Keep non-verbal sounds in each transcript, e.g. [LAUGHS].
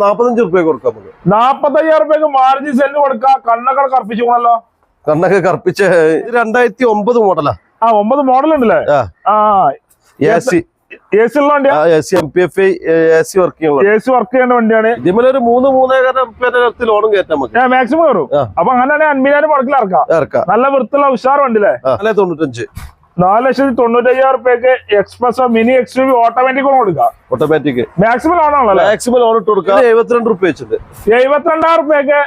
നാപ്പത്തഞ്ച് റുപ്യ കൊടുക്കാം നമുക്ക്. നാപ്പത്തയ്യായിരം റുപ്യക്ക് മാർജിൻ സെല്ലിന് കൊടുക്കാം കണ്ണൊക്കെ കറപ്പിച്ചു പോണല്ലോ കണ്ണൊക്കെ കറുപ്പിച്ച് രണ്ടായിരത്തി ഒമ്പത് മോഡലാ. ആ ഒമ്പത് മോഡൽ ഉണ്ടല്ലേ ആ. എ സി എ സി ഉള്ള വണ്ടിയാ? A C M P F A C work ഉള്ളത് എ സി വർക്ക് ചെയ്യേണ്ട വണ്ടിയാണ്. ഇതിമേലെ ഒരു മൂന്ന് മൂന്നേക്കര ലോണും കയറ്റാൻ മാക്സിമം കയറും. അപ്പൊ അങ്ങനെയാണെങ്കിൽ അൻപതിനായിരം മുടക്കിൽ ഇറക്കാം. ഇറക്കാം. നല്ല വൃത്തിയുള്ള ഉഷാർ വണ്ടിയില്ലേ? അല്ലേ തൊണ്ണൂറ്റഞ്ച്. നാല് ലക്ഷത്തി തൊണ്ണൂറ്റയ്യായിരം റുപ്യക്ക് express mini X U V automatic കൊടുക്കാം ഓട്ടോമാറ്റിക് മാക്സിമം ആണല്ലോ മാക്സിമം ലോൺ ഇട്ട് കൊടുക്കാം എഴുപത്തിരണ്ട് റുപ്യ വെച്ചിട്ട്. എഴുപത്തിരണ്ടായിരം റുപ്യക്ക്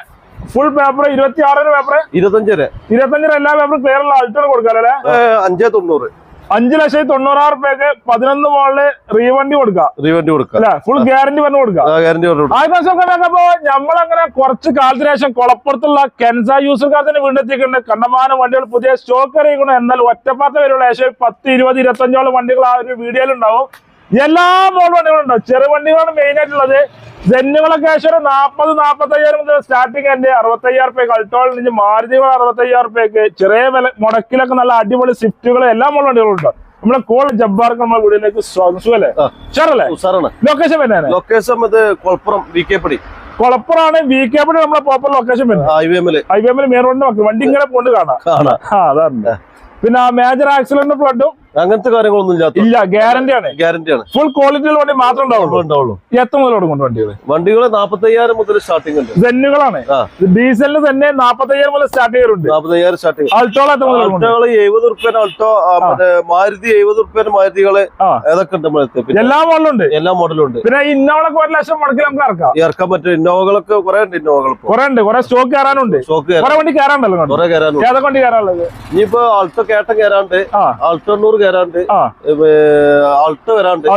ഫുൾ പേപ്പർ ഇരുപത്തി ആറിന് പേപ്പർ ഇരുപത്തഞ്ചര ഇരുപത്തഞ്ചര എല്ലാ പേപ്പറും ക്ലിയർ ഉള്ള അൾട്ടർ കൊടുക്കാം അല്ലേ? അഞ്ചേ തൊണ്ണൂറ്. അഞ്ച് ലക്ഷത്തി തൊണ്ണൂറായിരം റുപ്യക്ക് പതിനൊന്ന് മോളിൽ റീവണ്ടി കൊടുക്കാം. റീവണ്ടി കൊടുക്കാം. അല്ലെ? ഫുൾ ഗ്യാരണ്ടി പറഞ്ഞു കൊടുക്കാം. ഗ്യാരണ്ടി ദിവസമൊക്കെ നമ്മളങ്ങനെ കുറച്ച് കാലത്തിന് ശേഷം കൊളപ്പുറത്തുള്ള കെൻസ യൂസർക്കാർ തന്നെ വീണ്ടെത്തിക്കുന്നുണ്ട് കണ്ടമാനം വണ്ടികൾ പുതിയ സ്റ്റോക്ക് അറിയിക്കണം എന്നാൽ ഒറ്റപ്പാത്ത വരെയുള്ള ഏകദേശം പത്ത് ഇരുപത് ഇരുപത്തഞ്ചോളം വണ്ടികൾ ആ ഒരു വീഡിയോയിൽ ഉണ്ടാവും എല്ലാ മോഡൽ വണ്ടികളും ഉണ്ടാവും ചെറു വണ്ടികളാണ് മെയിൻ ആയിട്ടുള്ളത്. ജെന്നുകളൊക്കെ ഏകദേശം ഒരു നാൽപ്പത് നാൽപ്പത്തയ്യായിരം മുതൽ സ്റ്റാർട്ടിങ് ഉണ്ട് അറുപത്തയ്യായിരം റുപ്യക്ക് കൾട്ടോളിൽ നിന്ന് മാരുതികൾ അറുപത്തയ്യായിരം റുപ്യക്ക്. ചെറിയ വില മുടക്കിലൊക്കെ നല്ല അടിപൊളി സ്വിഫ്റ്റുകൾ എല്ലാ മോഡൽ വണ്ടികളും ഉണ്ട്. നമ്മുടെ കോൾ ജബ്ബാർക്ക് നമ്മുടെ വീടിലേക്ക് സ്വാഗതം. സുഖല്ലേ? ലൊക്കേഷൻ വരുന്നതാണ് ലൊക്കേഷൻ ഇത് കൊളപ്പുറം വി കെ പടി. കൊളപ്പുറാണ് വി കെ പി നമ്മുടെ പ്രോപ്പർ ലൊക്കേഷൻ വരുന്നത് ഹൈവേ മേൽ ഐ ബി എമ്മിൽ മെയിൻ റോഡിന്റെ വണ്ടി ഇങ്ങനെ പോണ്ട് കാണാം. കാണാം. അതാണ്. പിന്നെ മേജർ ആക്സിഡന്റ് ഫ്ലഡും അങ്ങനത്തെ കാര്യങ്ങളൊന്നും ഇല്ലാത്ത ഇല്ല ഗ്യാരണ്ടി ആണ്. ഗ്യാരണ്ടി ആണ്. ഫുൾ ക്വാളിറ്റിയുള്ള വണ്ടി മാത്രം ഉണ്ടാവുള്ളൂ. ഉണ്ടാവുള്ളൂ. എത്ര മുതൽ കൊടുക്കും വണ്ടികൾ വണ്ടികൾ നാപ്പത്തയ്യായിരം മുതൽ സ്റ്റാർട്ടിംഗ് ഉണ്ട്. സെന്നുകളാണ്. ഡീസലിന് തന്നെ നാപ്പത്തയ്യായിരം മുതൽ സ്റ്റാർട്ട് ചെയ്യാറുണ്ട്. നാപ്പത്തയ്യായിരം സ്റ്റാർട്ടിംഗ് അൾട്ടോൾ എത്ര മുതൽ എഴുപത് റുപ്യന് അൾട്ടോ മറ്റേ മാരുതി എഴുപത് റുപ്യന് മാരുതികൾ. ഏതൊക്കെ ഉണ്ട് എല്ലാ മോഡലും ഉണ്ട് എല്ലാ മോഡലും ഉണ്ട്. പിന്നെ ഇന്നോളൊക്കെ ഒരു ലക്ഷം മുടക്കി നമുക്ക് ഇറക്കാം. ഇറക്കാൻ പറ്റും. ഇന്നോവകളൊക്കെ കുറെ ഉണ്ട് ഇന്നോവകൾ ഇപ്പൊ. കുറെ ഉണ്ട്. കുറെ സ്റ്റോക്ക് കയറാനുണ്ട് സ്റ്റോക്ക് കുറെ വണ്ടി കയറാണ്ടല്ലോ? കുറെ കയറാനുണ്ട് ഏതൊക്കെ വണ്ടി കയറാനുള്ളത് ഇനിയിപ്പോ ആൾട്ടോ കേട്ടം കയറാണ്ട് ആ. ആൾട്ടോ വരാണ്ട്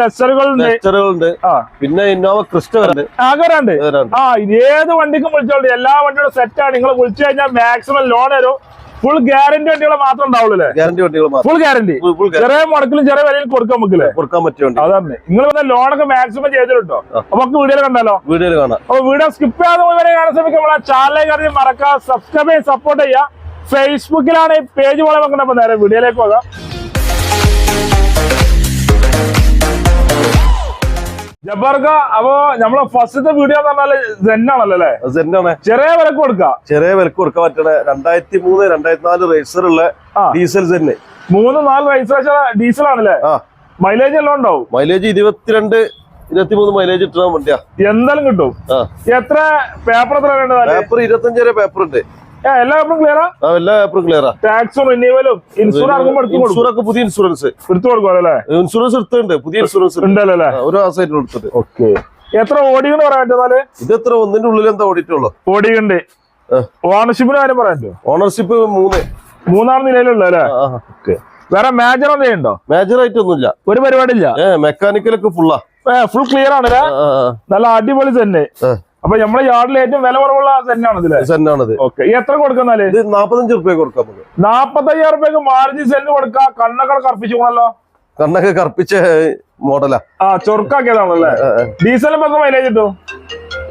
ഡസ്റ്ററുകളുണ്ട്. ആ. പിന്നെ ഇന്നോവ ക്രിസ്റ്റ വരാണ്ട് ആ വരാണ്ട് ആ ഇത് ഏത് വണ്ടിക്കും വിളിച്ചോളൂ. എല്ലാ വണ്ടിയുടെ സെറ്റാണ് നിങ്ങൾ വിളിച്ചു കഴിഞ്ഞാൽ മാക്സിമം ലോൺ തരും. ഫുൾ ഗ്യാരണ്ടി വണ്ടികൾ മാത്രം ഉണ്ടാവുള്ളൂ ഗ്യാരന്റി ഗ്യാരണ്ടി വണ്ടികൾ മാത്രം. ഫുൾ ഗ്യാരണ്ടി ചെറിയ മുടക്കിലും ചെറിയ വിലയിൽ കൊടുക്കാൻ പറ്റില്ലേ കൊടുക്കാൻ പറ്റും അതന്നെ അതാണ് നിങ്ങൾ വന്ന ലോണൊക്കെ മാക്സിമം ചെയ്തിട്ടുണ്ടോ. അപ്പൊ നമുക്ക് വീഡിയോ കണ്ടല്ലോ വീഡിയോ കാണാം. അപ്പൊ വീഡിയോ സ്കിപ്പ് ചെയ്യാതെ വരെ കാണാൻ ശ്രമിക്കാം നമ്മളെ ചാനലേ കാര്യം മറക്കാം സബ്സ്ക്രൈബ് ചെയ്ത് സപ്പോർട്ട് ചെയ്യുക. ഫേസ്ബുക്കിലാണ് ഈ പേജ് പോലെ അപ്പൊ നേരെ വീഡിയോയിലേക്ക് പോകാം. ജബ്ബാർക്ക അപ്പൊ നമ്മളെ ഫസ്റ്റത്തെ വീഡിയോ എന്ന് പറഞ്ഞാൽ അല്ലേ? അത് ചെറിയ വിലക്ക് കൊടുക്ക? ചെറിയ വിലക്ക് കൊടുക്കാൻ പറ്റണേ രണ്ടായിരത്തി മൂന്ന് രണ്ടായിരത്തി നാല് റേസർ ഉള്ള ഡീസൽ സെന്ന് മൂന്ന് നാല് രജിസ്ട്രേഷൻ ഡീസൽ ആണല്ലേ? മൈലേജ് എല്ലാം ഉണ്ടാവും? മൈലേജ് ഇരുപത്തിരണ്ട് ഇരുപത്തി മൂന്ന് മൈലേജ് ഇട്ടാ വണ്ടിയാ. എന്തായാലും കിട്ടും. എത്ര പേപ്പർ എത്ര വേണ്ടത് പേപ്പർ ഇരുപത്തഞ്ച് വരെ പേപ്പർ ഉണ്ട്. എല്ലാ പേപ്പറും ക്ലിയറാ ആ? എല്ലാ പേപ്പറും ക്ലിയറാ ടാക്സും റിന്യൂവലും ഇൻഷുറൻസ് ഒക്കെ പുതിയ ഇൻഷുറൻസ് എടുത്തു കൊടുക്കും അല്ലേ ഇൻഷുറൻസ് എടുത്തിട്ടുണ്ട് പുതിയ ഇൻഷുറൻസ് ഒരു മാസമായിട്ട് എടുത്തിട്ട് ഓക്കെ. എത്ര ഓടിയെന്ന് പറയാൻ പറ്റുന്നാൽ ഇത് എത്ര ഒന്നിന്റെ ഉള്ളിൽ എന്താ ഓടിയിട്ടുള്ളൂ? ഓടിയുണ്ട്. ഓണർഷിപ്പിന് കാര്യം പറയാൻ ഓണർഷിപ്പ് മൂന്ന്. മൂന്നാം നിലയിലുള്ള അല്ലേ? ഓക്കെ. വേറെ മേജർ എന്തെങ്കിലും ഉണ്ടോ മേജർ ആയിട്ടൊന്നുമില്ല. ഒരു പരിപാടിയില്ല? ഇല്ല മെക്കാനിക്കലൊക്കെ ഫുള്ളാ ഫുൾ ക്ലിയർ ആണ് നല്ല അടിപൊളി തന്നെ. അപ്പൊ നമ്മുടെ യാർഡിൽ ഏറ്റവും വില കുറവുള്ള തന്നെയാണ് ഇതിൽ സെന്നാണിത് ഓക്കെ എത്ര കൊടുക്കുന്നാൽ ഇത് നാപ്പത്തഞ്ച് റുപ്യ കൊടുക്കാം നമുക്ക്. നാപ്പത്തയ്യായിരം രൂപയ്ക്ക് മാർജിൻ സെന്റ് കൊടുക്കാം. കണ്ണൊക്കെ കർപ്പിച്ചു പോണല്ലോ. കണ്ണൊക്കെ കർപ്പിച്ച മോഡലാ ആ. ചൊറുക്കാക്കിയതാണല്ലേ? ഡീസൽ നമുക്ക് മൈലേജ് കിട്ടും?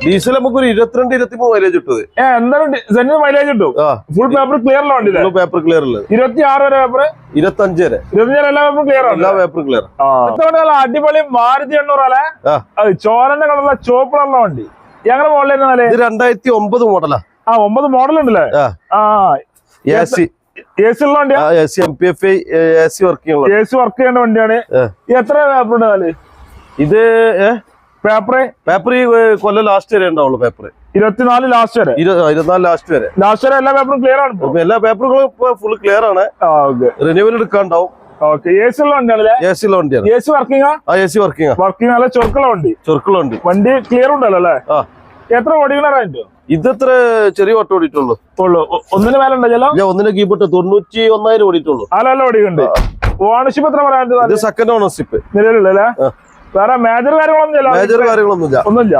ഡീസൽ നമുക്ക് ഒരു ഇരുപത്തിരണ്ട് ഇരുപത്തി മൂന്ന് മൈലേജ് ഇട്ടത് എന്തായാലും സെന്റിന് മൈലേജ് കിട്ടും. ഫുൾ പേപ്പർ ക്ലിയർ ഉള്ള വണ്ടി പേപ്പർ ക്ലിയർ ഉള്ളത്. ഇരുപത്തി ആറ് വരെ പേപ്പർ ഇരുപത്തഞ്ച് വരെ. ഇരുപത്തിയഞ്ച് എല്ലാ പേപ്പറും ക്ലിയർ ആണ് എല്ലാ പേപ്പറും ക്ലിയർ അടിപൊളി മാരുതി എണ്ണൂറ് അല്ലേ? ചോരന്റെ കളറുള്ള ചുവപ്പ് കളറുള്ള വണ്ടി. ഞങ്ങളുടെ മോഡൽ ഇത് രണ്ടായിരത്തി ഒമ്പത് മോഡലാ ആ ഒമ്പത് മോഡൽ ഉണ്ടല്ലേ? ആ. A C. എ സി ഉള്ള വണ്ടിയാ? A C M P F A C work ഉള്ള എ സി വർക്ക് ചെയ്യേണ്ട വണ്ടിയാണ്. എത്ര പേപ്പർ ഉണ്ട് ഇത് പേപ്പർ പേപ്പർ ഈ കൊല്ലം ലാസ്റ്റ് വരെ ഉണ്ടാവുള്ളൂ പേപ്പർ ഇരുപത്തിനാല് ലാസ്റ്റ് വരെ? ഇരുപത്തിനാല് ലാസ്റ്റ് വരെ. ലാസ്റ്റ് വരെ എല്ലാ പേപ്പറും ക്ലിയർ ആണ് എല്ലാ പേപ്പറുകളും ഫുൾ ക്ലിയർ ആണ്. റിന്യൂവൽ എടുക്കാണ്ടാവും. നല്ല ചൊറുക്കുള്ള വണ്ടി. ചെറുക്കുള്ള വണ്ടി. വണ്ടി ക്ലിയർ ഉണ്ടല്ലോ അല്ലേ? എത്ര ഓടിക്കണ റേഞ്ച് ഇതെത്ര ചെറിയ ഓട്ടം ഓടിയിട്ടുള്ളൂ. ഉള്ളു. ഒന്നിന് മേലെ ഉണ്ടല്ലോ? ഒന്നിന് ഞാൻ ഒന്നിനെ കീപ്പിട്ട് തൊണ്ണൂറ്റി ഒന്നായിരം ഓടിയിട്ടുള്ളൂ. അല്ല ഓടിക്കുന്നുണ്ട് ഓണർഷിപ്പ് എത്ര പറയാൻ ഇത് സെക്കൻഡ് ഓണർഷിപ്പ് നിലവിലുള്ള വേറെ മേജർ കാര്യങ്ങളൊന്നും ഇല്ല മേജർ കാര്യങ്ങളൊന്നുമില്ല. ഒന്നുമില്ല.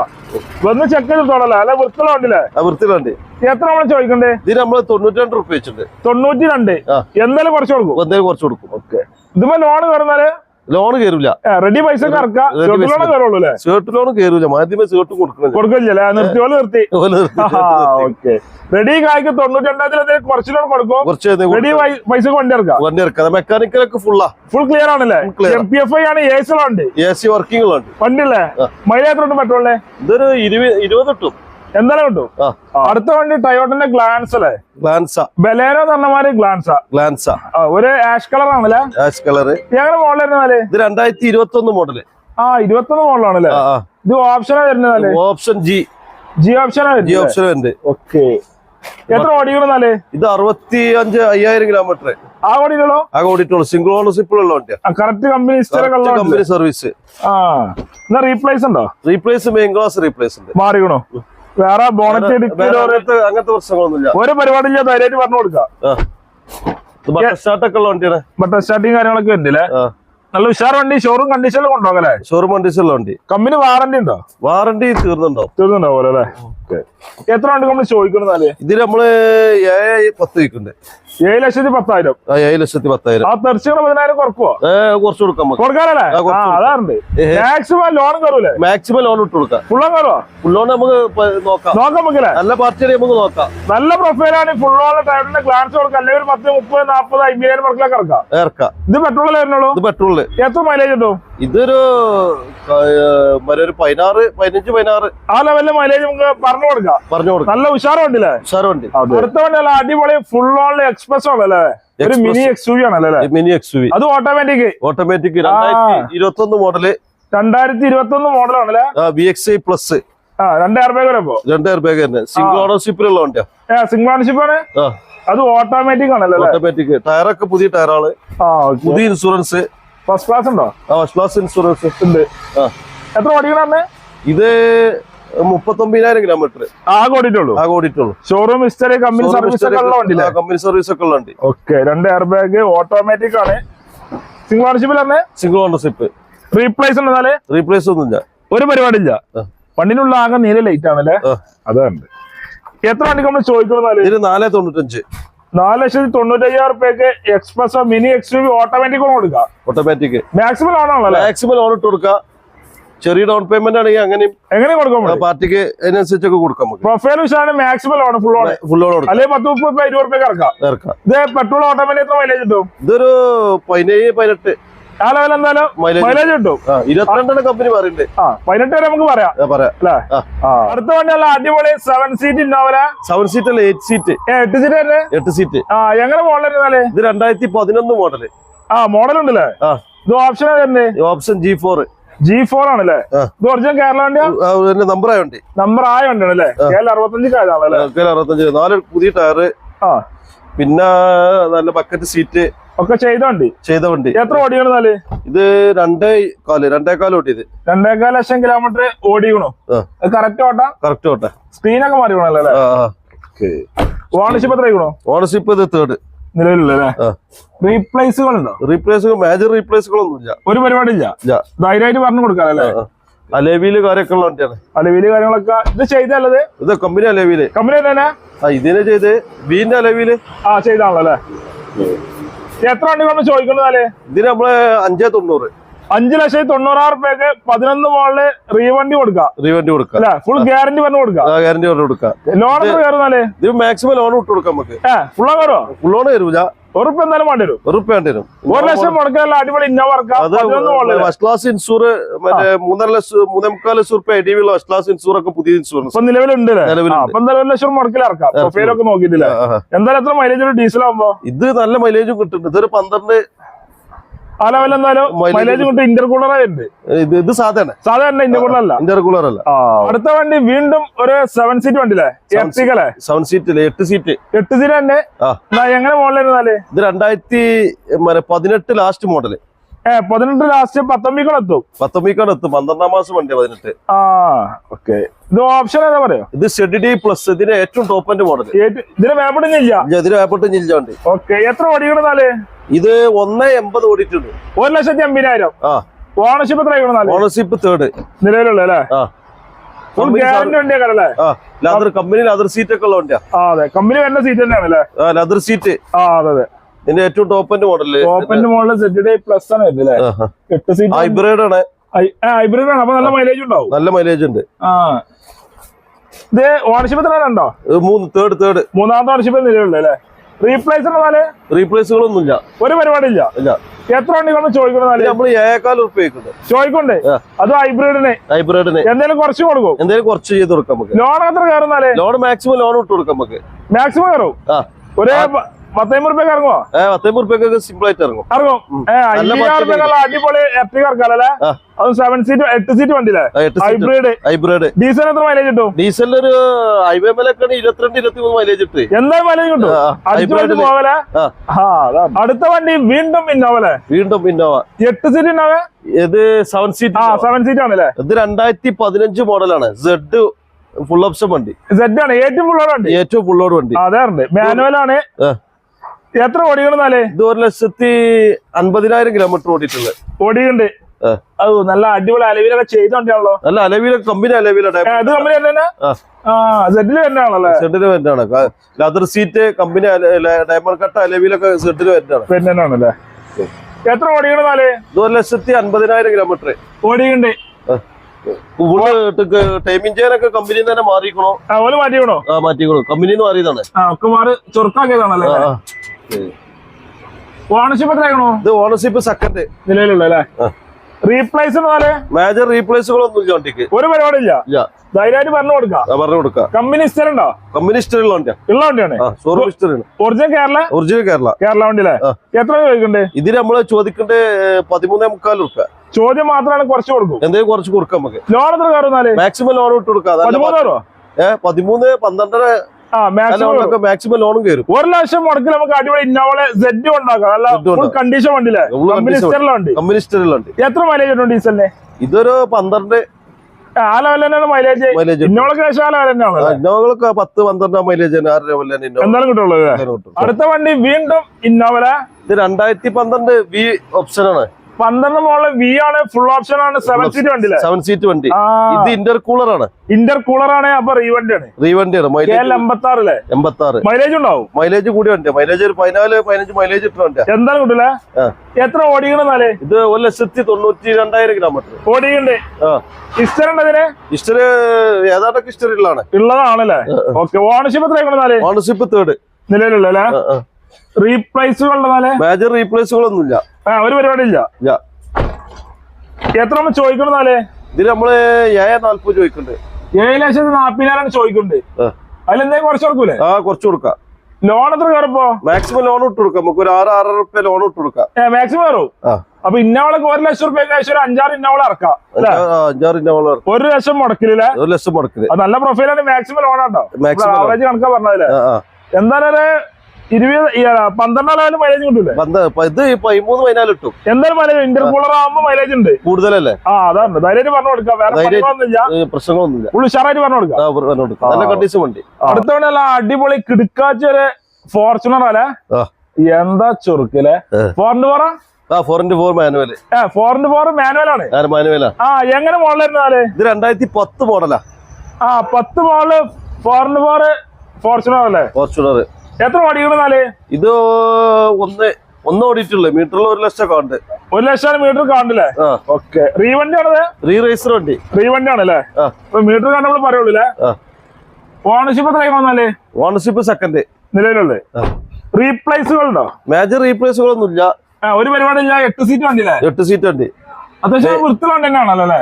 വന്ന് ചെക്ക് ചെയ്തിട്ടോളല്ലേ അല്ലെ വൃത്തിയുള്ള വണ്ടിയില്ലേ? വൃത്തിയുള്ള വണ്ടി. എത്ര നമ്മൾ ചോദിക്കണ്ടേ? ഇത് നമ്മൾ തൊണ്ണൂറ്റി രണ്ട് റുപ്യ വെച്ചിട്ടുണ്ട്. തൊണ്ണൂറ്റി രണ്ട്. എന്തായാലും കുറച്ച് കൊടുക്കും. എന്തായാലും കുറച്ച് കൊടുക്കും. ഓക്കെ. ഇതിപ്പോ ലോൺ കയറുന്നാൽ ലോൺ കയറില്ല റെഡി പൈസ ഷർട്ട് ലോൺ കയറൂല മാധ്യമ ഷർട്ട് കൊടുക്കണില്ല കൊടുക്കില്ല നിർത്തി പോലെ നിർത്തി. [LAUGHS] ഓക്കെ. റെഡി കായ്ക്ക് തൊണ്ണൂറ്റി രണ്ടായിരത്തിൽ ലോൺ കൊടുക്കും. കുറച്ച് റെഡി പൈസ വണ്ടി ഇറക്കാം വണ്ടി ഇറക്കാം മെക്കാനിക്കലൊക്കെ ഫുള്ളാ ഫുൾ ക്ലിയർ ആണല്ലേ? എം പി എഫ് ഐ ആണ് എ സി ഉണ്ട്. എ സി വർക്കിംഗ് ഉണ്ട്. വണ്ടി അല്ലേ? മൈലേ മൈലേജ് പെട്രോളിന് ഇതൊരു ഇരുപത് ഇരുപത് കിട്ടും. എന്തായാലും കിട്ടും അടുത്ത വണ്ടി ടയോട്ടിന്റെ ഗ്ലാൻസ് അല്ലേ? ഗ്ലാൻസ. ബലേനോ തന്നമാര് ഗ്ലാൻസ. ഗ്ലാൻസ. ഒരു ആഷ് കളർ ആണല്ലേ? ആഷ് കളർ ഞങ്ങളുടെ മോഡലായിരുന്നാൽ ഇത് രണ്ടായിരത്തി ഇരുപത്തി ഒന്ന് മോഡൽ ആ ഇരുപത്തി ഒന്ന് മോഡലാണല്ലേ ആണല്ലേ ഇത് ഓപ്ഷനാ വരുന്നതല്ലേ ഓപ്ഷൻ ജി ജി ഓപ്ഷനാ ജി ഓപ്ഷൻ ഉണ്ട്. ഓക്കെ എത്ര ഓടിക്കണെന്നാൽ ഇത് അറുപത്തി അഞ്ച് അയ്യായിരം കിലോമീറ്റർ ആ ഓടിക്കണോ? ആ ഓടിയിട്ടുള്ളൂ. സിംഗിൾ ഓണർഷിപ്പ് ഉള്ള വണ്ടിയാ. Correct company. കമ്പനി സർവീസ് ആ. എന്നാ റീപ്ലേസ് ഉണ്ടോ? റീപ്ലേസ് മെയിൻ ക്ലാസ് റീപ്ലേസ് ഉണ്ട്. മാറിക്കണോ? വേറെ ബോണറ്റ് അങ്ങനത്തെ പ്രശ്നങ്ങളൊന്നുമില്ല. ഒരു പരിപാടി ഞാൻ ധൈര്യമായിട്ട് പറഞ്ഞു കൊടുക്കാം. ബട്ടർ സ്റ്റാർട്ടൊക്കെ ഉള്ള വണ്ടിയാണ്. ബട്ടർ സ്റ്റാർട്ടിങ് കാര്യങ്ങളൊക്കെ വരുന്നില്ലേ നല്ല ഉഷാർ വണ്ടി ഷോറൂം കണ്ടീഷനിൽ കൊണ്ടുപോകല്ലേ? ഷോറൂം കണ്ടീഷനിൽ വണ്ടി. കമ്പനി വാറന്റി ഉണ്ടോ? വാറണ്ടി തീർന്നുണ്ടോ തീർന്നുണ്ടാവും അല്ലേ എത്ര വണ്ടി നമ്മൾ ചോദിക്കുന്നത് ഇതിൽ നമ്മൾ ഏഴ് പത്ത് വയ്ക്കുന്നുണ്ട് ഏഴ് ലക്ഷത്തി പത്തായിരം. ആ ഏഴ് ലക്ഷത്തി പത്തായിരം. ആ തെറിച്ചുകൾ പതിനായിരം കുറക്കുവോ? കുറച്ച് കൊടുക്കാം കൊടുക്കാനല്ലേ? അതാറുണ്ട്. മാക്സിമം ലോൺ കയറൂലേ മാക്സിമം ലോൺ ഇട്ട് കൊടുക്കാം. ഫുള്ളും കയറുവോ ഫുൾ ലോൺ നമുക്ക് നോക്കാം. നോക്കാം നമുക്കല്ലേ? നല്ല പാർട്ടി നമുക്ക് നോക്കാം. നല്ല പ്രൊഫൈലാണ് ഫുൾ ലോൺ ടൈമിന്റെ ഗ്ലാൻസ് കൊടുക്കാം. അല്ലെങ്കിൽ ഒരു പത്ത് മുപ്പത് നാൽപ്പത് അമ്പതിനായിരം മക്കളൊക്കെ ഇറക്കാം. ഇറക്കാം. ഇത് പെട്രോളിൽ വരുന്നുള്ളൂ? ഇത് പെട്രോളിൽ എത്ര മൈലേജ് കിട്ടും? ഇതൊരു ഒരു പതിനാറ് പതിനഞ്ച് പതിനാറ്. ആ ലെവലിലെ മൈലേജ് നമുക്ക് പറഞ്ഞു കൊടുക്കാം. പറഞ്ഞു കൊടുക്കാം. നല്ല ഉഷാറുണ്ടല്ലേ? ഉഷാറുണ്ട്. വണ്ടി അടുത്ത വണ്ടി അല്ല? അടിപൊളി ഫുൾ ഓൺ എക്സ്പ്രസ് ആണല്ലേ ഒരു മിനി എക്സ് യു ആണല്ലേ മിനി എക്സ് വി അത് ഓട്ടോമാറ്റിക് ഓട്ടോമാറ്റിക് രണ്ടായിരത്തി ഇരുപത്തി ഒന്ന് മോഡൽ രണ്ടായിരത്തി ഇരുപത്തി ഒന്ന് മോഡലാണല്ലേ ബി എക്സ് ഐ പ്ലസ് വരെ തന്നെ. സിംഗിൾ ഓണർഷിപ്പിലുള്ള വണ്ടിയാ. ആണ്? അത് ഓട്ടോമാറ്റിക് ആണല്ലോ? ഓട്ടോമാറ്റിക് ടയറൊക്കെ പുതിയ ടയറാണ് ആ പുതിയ ഇൻഷുറൻസ് ഫസ്റ്റ് ക്ലാസ് ഉണ്ടോ? ഫസ്റ്റ് ക്ലാസ് ഇൻഷുറൻസ് ഉണ്ട്. എത്ര ഓടിക്കണേ ഇത് മുപ്പത്തൊമ്പതിനായിരം കിലോമീറ്റർ ആകെ ഓടിയിട്ടുള്ളൂ? ആകെ ഓടിയിട്ടുള്ളൂ. ഷോറൂം ഹിസ്റ്ററി കമ്പനി സർവീസ് ഒക്കെ കമ്പനി സർവീസ് ഒക്കെ ഉള്ള വണ്ടി. ഓക്കെ രണ്ട് എയർ ബാഗ് ഓട്ടോമാറ്റിക് ആണ്. സിംഗിൾ ഓണർഷിപ്പിൽ തന്നെ സിംഗിൾ ഓണർഷിപ്പ് റീപ്ലേസ് ഉണ്ടെന്നാലേ റീപ്ലേസ് ഒന്നുമില്ല ഒരു പരിപാടി ഇല്ല. ആ. വണ്ടിനുള്ള ആകെ നീല ലൈറ്റ് ആണല്ലേ? അതാണ്. എത്ര വണ്ടി നമ്മൾ ചോദിക്കണം നാല് തൊണ്ണൂറ്റഞ്ച്. നാല് ലക്ഷത്തി തൊണ്ണൂറ്റി അയ്യായിരം റുപ്യക്ക് express mini X U V automatic കൊടുക്കാം. ഓട്ടോമാറ്റിക് മാക്സിമം ലോണാണല്ലോ മാക്സിമം ലോൺ ഇട്ട് കൊടുക്കാം ചെറിയ ഡൗൺ പേയ്മെന്റ് ആണെങ്കിൽ അങ്ങനെയും എങ്ങനെ കൊടുക്കാം പാർട്ടിക്ക് അതിനനുസരിച്ചൊക്കെ കൊടുക്കാം പ്രൊഫൈൽ വിഷയമാണ് maximum loan full loan full loan അല്ലെങ്കിൽ പത്ത് മുപ്പത് രൂപ, ഇരുപത് റുപ്യ ഇറക്കാം. ഇറക്കാം. ഇത് പെട്രോൾ ഓട്ടോമാറ്റിക് എത്ര മൈലേജ് കിട്ടും? ഇതൊരു പതിനേഴ് പതിനെട്ട്. ആ ലെവൽ എന്തായാലും മൈലേജ് കിട്ടും ഇരുപത്തിരണ്ടെണ്ണം കമ്പനി പറയുന്നുണ്ട്. ആ പതിനെട്ട് വരെ നമുക്ക് പറയാം. അല്ലേ. അടുത്ത വണ്ടി അല്ല അടിപൊളി സെവൻ സീറ്റ് ഇന്നോവല സെവൻ സീറ്റ് അല്ല എയ്റ്റ് സീറ്റ് എട്ട് സീറ്റ് തന്നെ? എട്ട് സീറ്റ് ആ എങ്ങനെ മോഡൽ എന്നാലേ ഇത് രണ്ടായിരത്തി പതിനൊന്ന് മോഡൽ ആ മോഡൽ ഉണ്ടല്ലേ? ഇത് ഓപ്ഷൻ തന്നെ option G four G four ആണല്ലേ. ഇത് ഒറിജിനൽ കേരള വണ്ടിയാണ് നമ്പർ നമ്പർ ആയോണ്ട് നമ്പർ ആയ വണ്ടിയാണല്ലേ? കേരള അറുപത്തഞ്ച് കായതാണല്ലേ അറുപത്തഞ്ച്. നാല് പുതിയ ടയർ ആ. പിന്നെ നല്ല ബക്കറ്റ് സീറ്റ് ഒക്കെ ചെയ്തോണ്ട് ചെയ്തോണ്ട് എത്ര ഓടിയാണ് നാല്? ഇത് രണ്ടേ കാൽ രണ്ടേ കാലം ഓട്ടിയത്. രണ്ടേകാൽ ലക്ഷം കിലോമീറ്റർ ഓടിയണോ ആ. കറക്റ്റ് ഓട്ടാ? കറക്റ്റ് ഓട്ടാ. സ്ക്രീനൊക്കെ അല്ലേ? ആ ഓണർഷിപ്പ് എത്ര ആയിക്കണോ? ഓണർഷിപ്പ് ഇത് തേർഡ് നിലവിലല്ലേ ആ. റീപ്ലേസുകൾ മേജർ റീപ്ലേസുകളൊന്നും ഇല്ല ഒരു പരിപാടി ഇല്ല. ധൈര്യമായിട്ട് പറഞ്ഞു കൊടുക്കാം അല്ലേ അലേവിയിൽ കാര്യമൊക്കെ ഉള്ള വണ്ടിയാണ്. അലവിൽ കാര്യങ്ങളൊക്കെ ഇത് ചെയ്തല്ലത് ഇത് കമ്പനി അലേവിയിൽ. കമ്പനി തന്നെ? ആ ഇതിനെ ചെയ്ത് ബീന്റെ അലേവിയിൽ. ആ ചെയ്താണല്ലോ അല്ലേ? എത്ര വണ്ടി നമ്മൾ ചോദിക്കുന്നതാലേ ഇതിന് നമ്മൾ അഞ്ചേ തൊണ്ണൂറ്. അഞ്ചു ലക്ഷത്തി തൊണ്ണൂറായിരം റുപ്യക്ക് പതിനൊന്ന് മോളിൽ റീവണ്ടി കൊടുക്കാം. റീവണ്ടി കൊടുക്കാം. അല്ലെ? ഫുൾ ഗ്യാരണ്ടി പറഞ്ഞു കൊടുക്കാം. ഗ്യാരണ്ടി പറഞ്ഞു കൊടുക്കാം. ലോൺ കയറുന്നാലേ? ഇത് മാക്സിമം ലോൺ ഇട്ട് കൊടുക്കാം നമുക്ക്. ഫുള്ളോ ഫുള്ളാ കയറോ ഫുൾ കയറൂല ഉറപ്പ് എന്തായാലും വേണ്ടി വരും. ഉറുപ്പ് വേണ്ടി വരും. ഒരു ലക്ഷം മുടക്കാനുള്ള അടിപൊളി ഇന്നോവ ഫസ്റ്റ് ക്ലാസ് ഇൻഷൂർ മറ്റേ മൂന്നര ലക്ഷം മൂന്നേ മുക്കാൽ ലക്ഷം റുപ്യ ഫസ്റ്റ് ക്ലാസ് ഇൻഷൂർ ഒക്കെ പുതിയ ഇൻഷുറൻസ് ഇപ്പൊ നിലവിലുണ്ട് അല്ലേ? നിലവിലുണ്ട്. അപ്പൊ എന്തായാലും ഒരു ലക്ഷം മുടക്കിൽ ഇറക്കാം. പ്രൊഫൈലൊക്കെ നോക്കിയിട്ടില്ല? എന്തായാലും എത്ര മൈലേജ് ഡീസൽ ഇത് നല്ല മൈലേജും കിട്ടുന്നുണ്ട്. ഇതൊരു പന്ത്രണ്ട് ആ ലെവൽ എന്നാലോ Mileage മൈലേജ് കൊണ്ട് ഇന്റർകൂളർ ഉണ്ട്. ഇത് ഇത് സാധാരണ. സാധാരണ ഇന്റർകൂളർ അല്ല. ഇന്റർകൂളർ അല്ല. അടുത്ത വണ്ടി വീണ്ടും ഒരു സെവൻ സീറ്റ് വണ്ടി അല്ലേ? എർട്ടിക്കല്ലേ സെവൻ സീറ്റ് എട്ട് സീറ്റ് എട്ട് സീറ്റ് തന്നെ. എങ്ങനെ മോഡലായിരുന്നാൽ ഇത് രണ്ടായിരത്തി പതിനെട്ട് ലാസ്റ്റ് മോഡൽ പതിനെട്ട് ലാസ്റ്റ് പത്തൊമ്പതിക്കാണ് എത്തും പന്ത്രണ്ടാം മാസം വണ്ടി പതിനെട്ട്. ആ ഓക്കെ. ഇത് ഓപ്ഷൻ ഏതാ പറയോ? ഇത് ഷെഡ് ഡി പ്ലസ് ഇതിന് ഏറ്റവും ടോപ്പ് എന്റെ മോഡൽ ഇതിന് വേപ്പിടുന്നില്ല ഇതിന് വേപ്പെട്ട് വണ്ടി. ഓക്കെ എത്ര ഓടിക്കണെന്നാൽ ഇത് ഒന്ന് എൺപത് ഓടിയിട്ടുണ്ട്. ഒരു ലക്ഷത്തി അമ്പതിനായിരം. ആ. ഓണർഷിപ്പ് എത്ര ഓണർഷിപ്പ് തേർഡ് നിലവിലുള്ള അല്ലേ? ആ. കമ്പനി ലെതർ സീറ്റ് ഒക്കെ ഉള്ള വണ്ടിയാ. അതെ. കമ്പനി വരുന്ന സീറ്റ് തന്നെയാണ് ലെതർ സീറ്റ് ആ അതെ അതെ. ഇതിന്റെ ഏറ്റവും top end model model set plus ആണ് വരുന്നത് എട്ട് സീറ്റ് ഹൈബ്രിഡ് ആണ്. ഹൈബ്രിഡ് ആണ്. അപ്പൊ നല്ല മൈലേജ് ഉണ്ടാവും. നല്ല മൈലേജ് ഉണ്ട്. ആ. ഇത് ഓണർഷിപ്പ് എത്ര ഇത് മൂന്ന് തേർഡ് തേർഡ് മൂന്നാമത്തെ ഓണർഷിപ്പ് നിലവിലുള്ളത് അല്ലേ റീപ്ലേസ് റീപ്ലേസുകളൊന്നും ഇല്ല ഒരു പരിപാടി ഇല്ല. എത്ര നമ്മൾ ഏഴേക്കാൽ വെക്കുന്നുണ്ട് ചോദിക്കണ്ടേ ആ. അത് ഹൈബ്രിഡിന് ഹൈബ്രിഡിന് എന്തെങ്കിലും കുറച്ച് കൊടുക്കും. എന്തെങ്കിലും കുറച്ച് ചെയ്ത് കൊടുക്കാം നമുക്ക്. ലോൺ എത്ര കയറുന്നാലേ ലോൺ മാക്സിമം ലോൺ ഇട്ട് കൊടുക്കാം നമുക്ക്. മാക്സിമം കയറും? ഒരു പത്തമ്പത് റുപ്യ ഇറങ്ങുമോ ഏ പത്തമ്പത് ഉറുപ്പ്യൊക്കെ സിമ്പിൾ ആയിട്ട് ഇറങ്ങും. ഇറങ്ങും. അയ്യായിരം അടിപൊളി എപ്പിക് ഇറക്കാലേ അതും സെവൻ സീറ്റ് എട്ട് സീറ്റ് വണ്ടിയില്ലേ ഹൈബ്രിഡ് ഹൈബ്രിഡ് ഡീസൽ എത്ര മൈലേജ് കിട്ടും? ഡീസലിന് ഒരു ഹൈവേ മേലൊക്കെ ഇരുപത്തിരണ്ട് ഇരുപത്തി മൂന്ന് മൈലേജ് ഇട്ട്. എന്തായാലും മൈലേജ് കിട്ടും? അടിച്ചു പോകലേ അടുത്ത വണ്ടി വീണ്ടും ഇന്നോവല്ലേ വീണ്ടും ഇന്നോവ എട്ട് സീറ്റ് ഇന്നോവ ഇത് സെവൻ ആ സീറ്റ് സെവൻ സീറ്റ് ആണല്ലേ? ഇത് രണ്ടായിരത്തി പതിനഞ്ച് മോഡലാണ് സെഡ് ഫുൾ ഓപ്ഷൻ വണ്ടി. സെഡ് ആണ്. ഏറ്റവും ഓഡ് വണ്ടി. ഏറ്റവും ഫുൾ ഓഡ് വണ്ടി. അതെ മാനുവൽ ആണ്. എത്ര ഓടിക്കണെന്നാലേ ഇത് ഒരു ലക്ഷത്തി അൻപതിനായിരം കിലോമീറ്റർ ഓടിയിട്ടുള്ളത് ഓടിയുണ്ട് അത് നല്ല അടിപൊളി അലവിലൊക്കെ ചെയ്തോണ്ടാണല്ലോ നല്ല അലവില കമ്പനി അലവിലെ ഏ, ഇത് കമ്പനി തന്നെ ആ. ആ സെറ്റിൽ തന്നെയാണല്ലേ സെഡിന് leather seat company diamond cut അലവിലൊക്കെ പിന്നെ ആണല്ലേ എത്ര ഓടിക്കണെന്നാലേ ഇത് ഒരു ലക്ഷത്തി അൻപതിനായിരം കിലോമീറ്റർ. ഓടിയുണ്ട് ടൈമിംഗ് ചെയ്യാനൊക്കെ കമ്പനിയിൽ തന്നെ മാറിക്കണോ ആ ഓൽ മാറ്റിക്കണോ? ആ മാറ്റിക്കണോ. കമ്പനിയിൽ നിന്ന് മാറിയതാണ്. ചുരുക്കാക്കിയതാണല്ലേ ആ. ഓണർഷിപ്പ് എത്രയാണോ ഇത് ഓണർഷിപ്പ് സെക്കൻഡ് നിലവിലുള്ള അല്ലേ? റീപ്ലേസ് മേജർ റീപ്ലേസുകളൊന്നും ഇല്ല വണ്ടിക്ക്. ഒരു പരിപാടിയില്ല. ധൈര്യമായിട്ട് പറഞ്ഞു കൊടുക്കാം. പറഞ്ഞു കൊടുക്കാം. കമ്പനി ഉണ്ടോ? കമ്പനി ഇഷ്ടമുള്ള വണ്ടിയാ. ഉള്ള വണ്ടിയാണ്. ആ showroom original Kerala original Kerala. എത്ര ചോദിക്കണ്ടേ ഇതിന് നമ്മൾ ചോദിക്കണ്ടേ പതിമൂന്നേ മുക്കാൽ റുപ്യ ചോദ്യം മാത്രമാണ് കുറച്ച് കൊടുക്കും. എന്തെങ്കിലും കുറച്ച് കൊടുക്കാം നമുക്ക്. ലോൺ എത്ര കയറുന്നാൽ മാക്സിമം ലോൺ ഇട്ട് കൊടുക്കാം. പതിമൂന്ന് പന്ത്രണ്ടര മാക്സിമം ലോണും കയറും ഒരു ലക്ഷം മുടക്കിൽ നമുക്ക് അടിപൊളി ഇന്നോവളെ സെഡ് ഉണ്ടാക്കാം അല്ല ഫുൾ കണ്ടീഷൻ വണ്ടിയിലെ. എത്ര മൈലേജ് ഉണ്ട് ഡീസലിന് ഇതൊരു പന്ത്രണ്ട് ആ ലെവൽ തന്നെയാണ് മൈലേജ് ഇന്നോളൊക്കെ ആ ലെവൽ തന്നെയാണ്. ഇന്നോവകളൊക്കെ പത്ത് പന്ത്രണ്ടാം മൈലേജ് തന്നെ. ആറ് ലെവലിൽ തന്നെ ഇന്നോവ എന്തായാലും കിട്ടുള്ളൂ അടുത്ത വണ്ടി വീണ്ടും ഇന്നോവല ഇത് രണ്ടായിരത്തി പന്ത്രണ്ട് വി ഓപ്ഷൻ ആണ്. പന്ത്രണ്ട് മോളെ വി ആണ് ഫുൾ ഓപ്ഷൻ ആണ് സെവൻ സീറ്റ് വണ്ടി സെവൻ സീറ്റ് വണ്ടി. ഇത് ഇന്റർ കൂളർ ആണ്. ഇന്റർ കൂളർ ആണ് അപ്പൊ റീവണ്ടിയാണ് റീവണ്ടിയാണ് റീ വണ്ടിയാണ്. മൈലേജ് എൺപത്തി ആറിലെ എൺപത്തി ആറ് മൈലേജ് ഉണ്ടാവും. മൈലേജ് കൂടി വണ്ടി മൈലേജ് ഒരു പതിനാല് പതിനഞ്ച് മൈലേജ് ഇട്ട വണ്ടി എന്തായാലും കിട്ടില്ല എത്ര ഓടിക്കണെന്നാലേ ഇത് ഒരു ലക്ഷത്തി തൊണ്ണൂറ്റി രണ്ടായിരം കിലോമീറ്റർ ഓടിക്കണ്ട് ഇസ്റ്ററുണ്ട് അതിന് ഹിസ്റ്ററി ഏതാണ്ടൊക്കെ ഹിസ്റ്ററി ഉള്ളതാണ്. ഉള്ളതാണല്ലേ? ഓക്കെ ഓണർഷിപ്പ് എത്ര ഓണർഷിപ്പ് തേർഡ് നിലവിലുള്ള റീപ്ലേസുകളുടെ മേജർ റീപ്ലേസുകളൊന്നുമില്ല ഒരു പരിപാടി ഇല്ല. എത്ര നമ്മൾ ചോദിക്കണെന്നാലേ ഇതിൽ നമ്മൾ ഏഴ് നാല്പത് ചോദിക്കുന്നുണ്ട് ഏഴ് ലക്ഷത്തി നാപ്പതിനായിരം ചോദിക്കുന്നുണ്ട്. അതിലെന്തെങ്കിലും കുറച്ച് കൊടുക്കൂലേ? ആ കുറച്ച് കൊടുക്കാം. ലോൺ എത്ര കയറപ്പോ മാക്സിമം ലോൺ ഇട്ട് കൊടുക്കാം. നമുക്ക് ഒരു ആറ് ആറര റുപ്യ ലോൺ ഇട്ട് കൊടുക്കാം. മാക്സിമം കയറും? അപ്പൊ ഇന്നോളക്ക് ഒരു ലക്ഷം റുപ്യ കഴിച്ച ഒരു അഞ്ചാറ് ഇന്നോള ഇറക്കാം അഞ്ചാറ് ഇന്നോള ഒരു ലക്ഷം മുടക്കില്ല? ഒരു ലക്ഷം മുടക്കില്ല നല്ല പ്രൊഫൈലാണ് മാക്സിമം ലോൺ ആട്ടോ. ആവറേജ് കണക്കാ ആ. എന്തായാലും ഇരുപത് ആ, മൈലേജ് കിട്ടൂലേ? ഇത് പതിമൂന്ന് പതിനാല് ഇട്ടും. എന്തായാലും മൈലേജ് ഇന്റർ കൂളർ ആകുമ്പോ മൈലേജ് ഉണ്ട്. കൂടുതലല്ലേ? ആ അതാണ്. ധൈര്യം പറഞ്ഞു കൊടുക്കാം. വേറെ പ്രശ്നങ്ങളൊന്നുമില്ല. ഉള്ളു ഉഷാറായിട്ട് പറഞ്ഞു കൊടുക്കാം. നല്ല. കണ്ടീഷൻ വണ്ടി. അടുത്തവണ അടിപൊളി കിടുക്കാച്ച ഒരു ഫോർച്യൂണർ അല്ലേ? എന്താ ചുരുക്കല്ലേ ഫോറിന് ഫോറിന്റെ ഫോറ ആ? ഫോർ ഇന്റു ഫോർ മാനുവൽ ഫോറിന്റെ ഫോർ മാനുവൽ ആണ്. ഞാൻ മാനുവലാ ആ? എങ്ങനെ മോഡലായിരുന്നാൽ ഇത് രണ്ടായിരത്തി പത്ത് മോഡലാ ആ. പത്ത് മോഡൽ ഫോറിന്റെ ഫോർ ഫോർച്യൂണർ അല്ലേ? ഫോർച്യൂണർ എത്ര ഓടിക്കണെന്നാൽ ഇത് ഒന്ന് ഒന്ന് ഓടിയിട്ടുള്ളു. മീറ്ററിൽ ഒരു ലക്ഷം കാണ്ട് ഒരു ലക്ഷം മീറ്റർ കാണില്ലേ ആ. ഓക്കെ. റീ വണ്ടി. ആണത് റീ റേസർ വണ്ടി റീവണ്ടി ആണല്ലേ മീറ്റർ കണ്ടപ്പോൾ പറയുള്ളൂ അല്ലേ ഓണർഷിപ്പ് എത്ര വന്നാൽ? ഓണർഷിപ്പ് സെക്കൻഡ് നിലവിലുള്ളത്. റീപ്ലേസുകൾ ഉണ്ടോ മേജർ റീപ്ലേസുകളൊന്നും ഇല്ല ഒരു പരിപാടി ഇല്ല എട്ട് സീറ്റ് വണ്ടി എട്ട് സീറ്റ് വണ്ടി. അത്യാവശ്യം വൃത്തി വണ്ടി തന്നെയാണല്ലോ അല്ലേ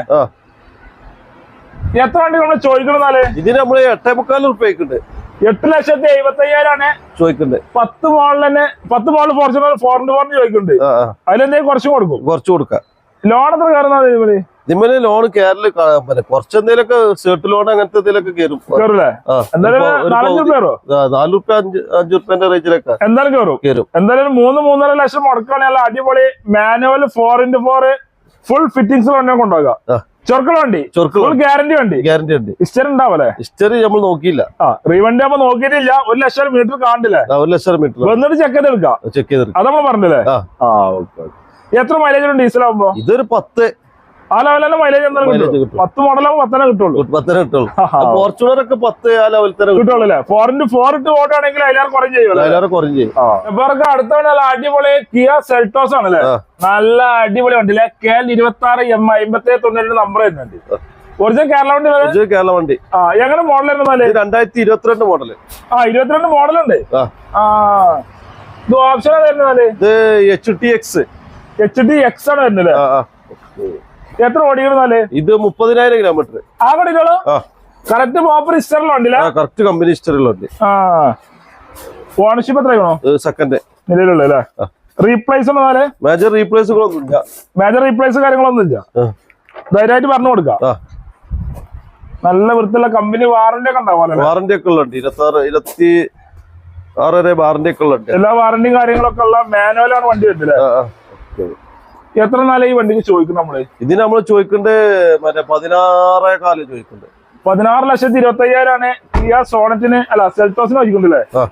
എത്ര വണ്ടി നമ്മൾ ചോദിക്കണമെന്നാൽ ഇതിന് നമ്മൾ എട്ടേ മുക്കാൽ റുപ്യക്കുണ്ട് എട്ട് ലക്ഷത്തി എഴുപത്തി അയ്യായിരമാണ് ചോദിക്കുന്നത് പത്ത് മോളിൽ തന്നെ പത്ത് മോളിൽ ഫോർച്യൂണർ ഫോറിന്റെ ഫോറിന് ചോദിക്കുന്നുണ്ട് അതിലെന്തെങ്കിലും കുറച്ചും കൊടുക്കും. കുറച്ച് കൊടുക്കാം. ലോൺ എത്ര കയറുന്നത് ഇതിന് ഇതിമ്മൽ ലോൺ കേരള കുറച്ച് എന്തെങ്കിലുമൊക്കെ സെർട്ട് ലോൺ അങ്ങനത്തെ എന്തെങ്കിലുമൊക്കെ കയറും എന്തായാലും നാലഞ്ച് പകുതി- പേരോ? ആ, നാല് റുപ്യ അഞ്ച് അഞ്ച് റുപ്യന്റെ റേഞ്ചിലൊക്കെ എന്തായാലും കയറും കയറും എന്തായാലും ഒരു മൂന്ന് മൂന്നര ലക്ഷം മുടക്കുകയാണെങ്കിൽ അടിപൊളി manual four into four full fittings കൊണ്ടുപോകാം. ആ ചൊർക്കള വണ്ടി ചൊർക്ക് ഫുൾ ഗ്യാരണ്ടി വണ്ടി. ഗ്യാരണ്ടി ഉണ്ട് ഹിസ്റ്ററി ഉണ്ടാവല്ലേ ഹിസ്റ്ററി നമ്മൾ നോക്കിയില്ല. ആ നമ്മൾ വണ്ടി നോക്കിയിട്ടില്ല. ഒരു ലക്ഷം മീറ്റർ കാണില്ലേ? ഒരു ലക്ഷം മീറ്റർ വന്നിട്ട് ചെക്ക് ചെയ്തെടുക്കാം ചെക്ക് ചെയ്തെടുക്കാം അത് നമ്മൾ പറഞ്ഞല്ലേ? ആ. ആ ഓക്കെ എത്ര മൈലേജ് ഉണ്ട് ഡീസൽ ആവുമ്പോ? ഇതൊരു പത്ത് ആ ലെവലിലെ മൈലേജ്. പത്ത് മോഡലാകുമ്പോൾ പത്തനെ കിട്ടുള്ളൂ. പത്തനെ കിട്ടുള്ളൂ. ഫോർച്യൂണർ ഒക്കെ പത്ത് ആ ലെവലിൽ തന്നെ കിട്ടും. കിട്ടുള്ളൂ അല്ലേ? ഫോർ ഇന്റു ഫോർ ഇട്ട് ഓട്ടാണെങ്കിൽ അതിലേറെ കുറയും ചെയ്യുമല്ലോ അതിലേറെ കുറഞ്ഞു ചെയ്യും. ഇവർക്ക് അടുത്ത അടിപൊളി കിയ സെൽട്ടോസ് ആണല്ലേ. നല്ല അടിപൊളി വണ്ടി അല്ലേ കെ എൽ ഇരുപത്തി ആറ് എം അമ്പത്തി തൊണ്ണൂറ് നമ്പർ വരുന്നുണ്ട്. ഒറിജിനൽ കേരള വണ്ടി വരെ കേരള വണ്ടി. ആ. എങ്ങനെ മോഡൽ ഇത് രണ്ടായിരത്തി ഇരുപത്തിരണ്ട് മോഡൽ ആ ഇരുപത്തിരണ്ട് മോഡൽ ഉണ്ട്. ആ. ഇത് ഓപ്ഷൻ ഇത് H T X H T X ആണ് വരുന്നത്. എത്ര ഓടിയിരുന്നാലേ? ഇത് മുപ്പതിനായിരം കിലോമീറ്റർ ആ കടികളോ കറക്റ്റ് പ്രോപ്പർ ഹിസ്റ്ററിലുണ്ടല്ലേ കറക്റ്റ് കമ്പനി ഹിസ്റ്ററിലുണ്ട് ആ. ഓണർഷിപ്പ് എത്ര ആണോ സെക്കൻഡ് നിലവിലുള്ള അല്ലേ. റീപ്ലേസ് ഉള്ളതാൽ മേജർ റീപ്ലേസുകളൊന്നും ഇല്ല മേജർ റീപ്ലേസ് കാര്യങ്ങളൊന്നും ഇല്ല ധൈര്യമായിട്ട് പറഞ്ഞു കൊടുക്കാം. നല്ല വൃത്തിയുള്ള കമ്പനി വാറന്റി ഒക്കെ ഉണ്ടാവും വാറന്റി ഒക്കെ ഉള്ളുണ്ട് ഇരുപത്തി ഇരുപത്തി ആറ് വരെ വാറന്റി ഒക്കെ ഉള്ളുണ്ട് എല്ലാ വാറന്റിയും കാര്യങ്ങളൊക്കെ ഉള്ള മാനുവലാണ് വണ്ടി വരുന്നത്. എത്ര നാളെ ഈ വണ്ടിക്ക് ചോദിക്കും നമ്മൾ? ഇതിന് നമ്മൾ ചോദിക്കണ്ട് മറ്റേ പതിനാറേ കാലം ചോദിക്കുന്നുണ്ട് പതിനാറ് ലക്ഷത്തി ഇരുപത്തി അയ്യായിരമാണ് കിയ സോണറ്റിന് അല്ല സെൽറ്റോസിന് ചോദിക്കുന്നില്ലേ ആ.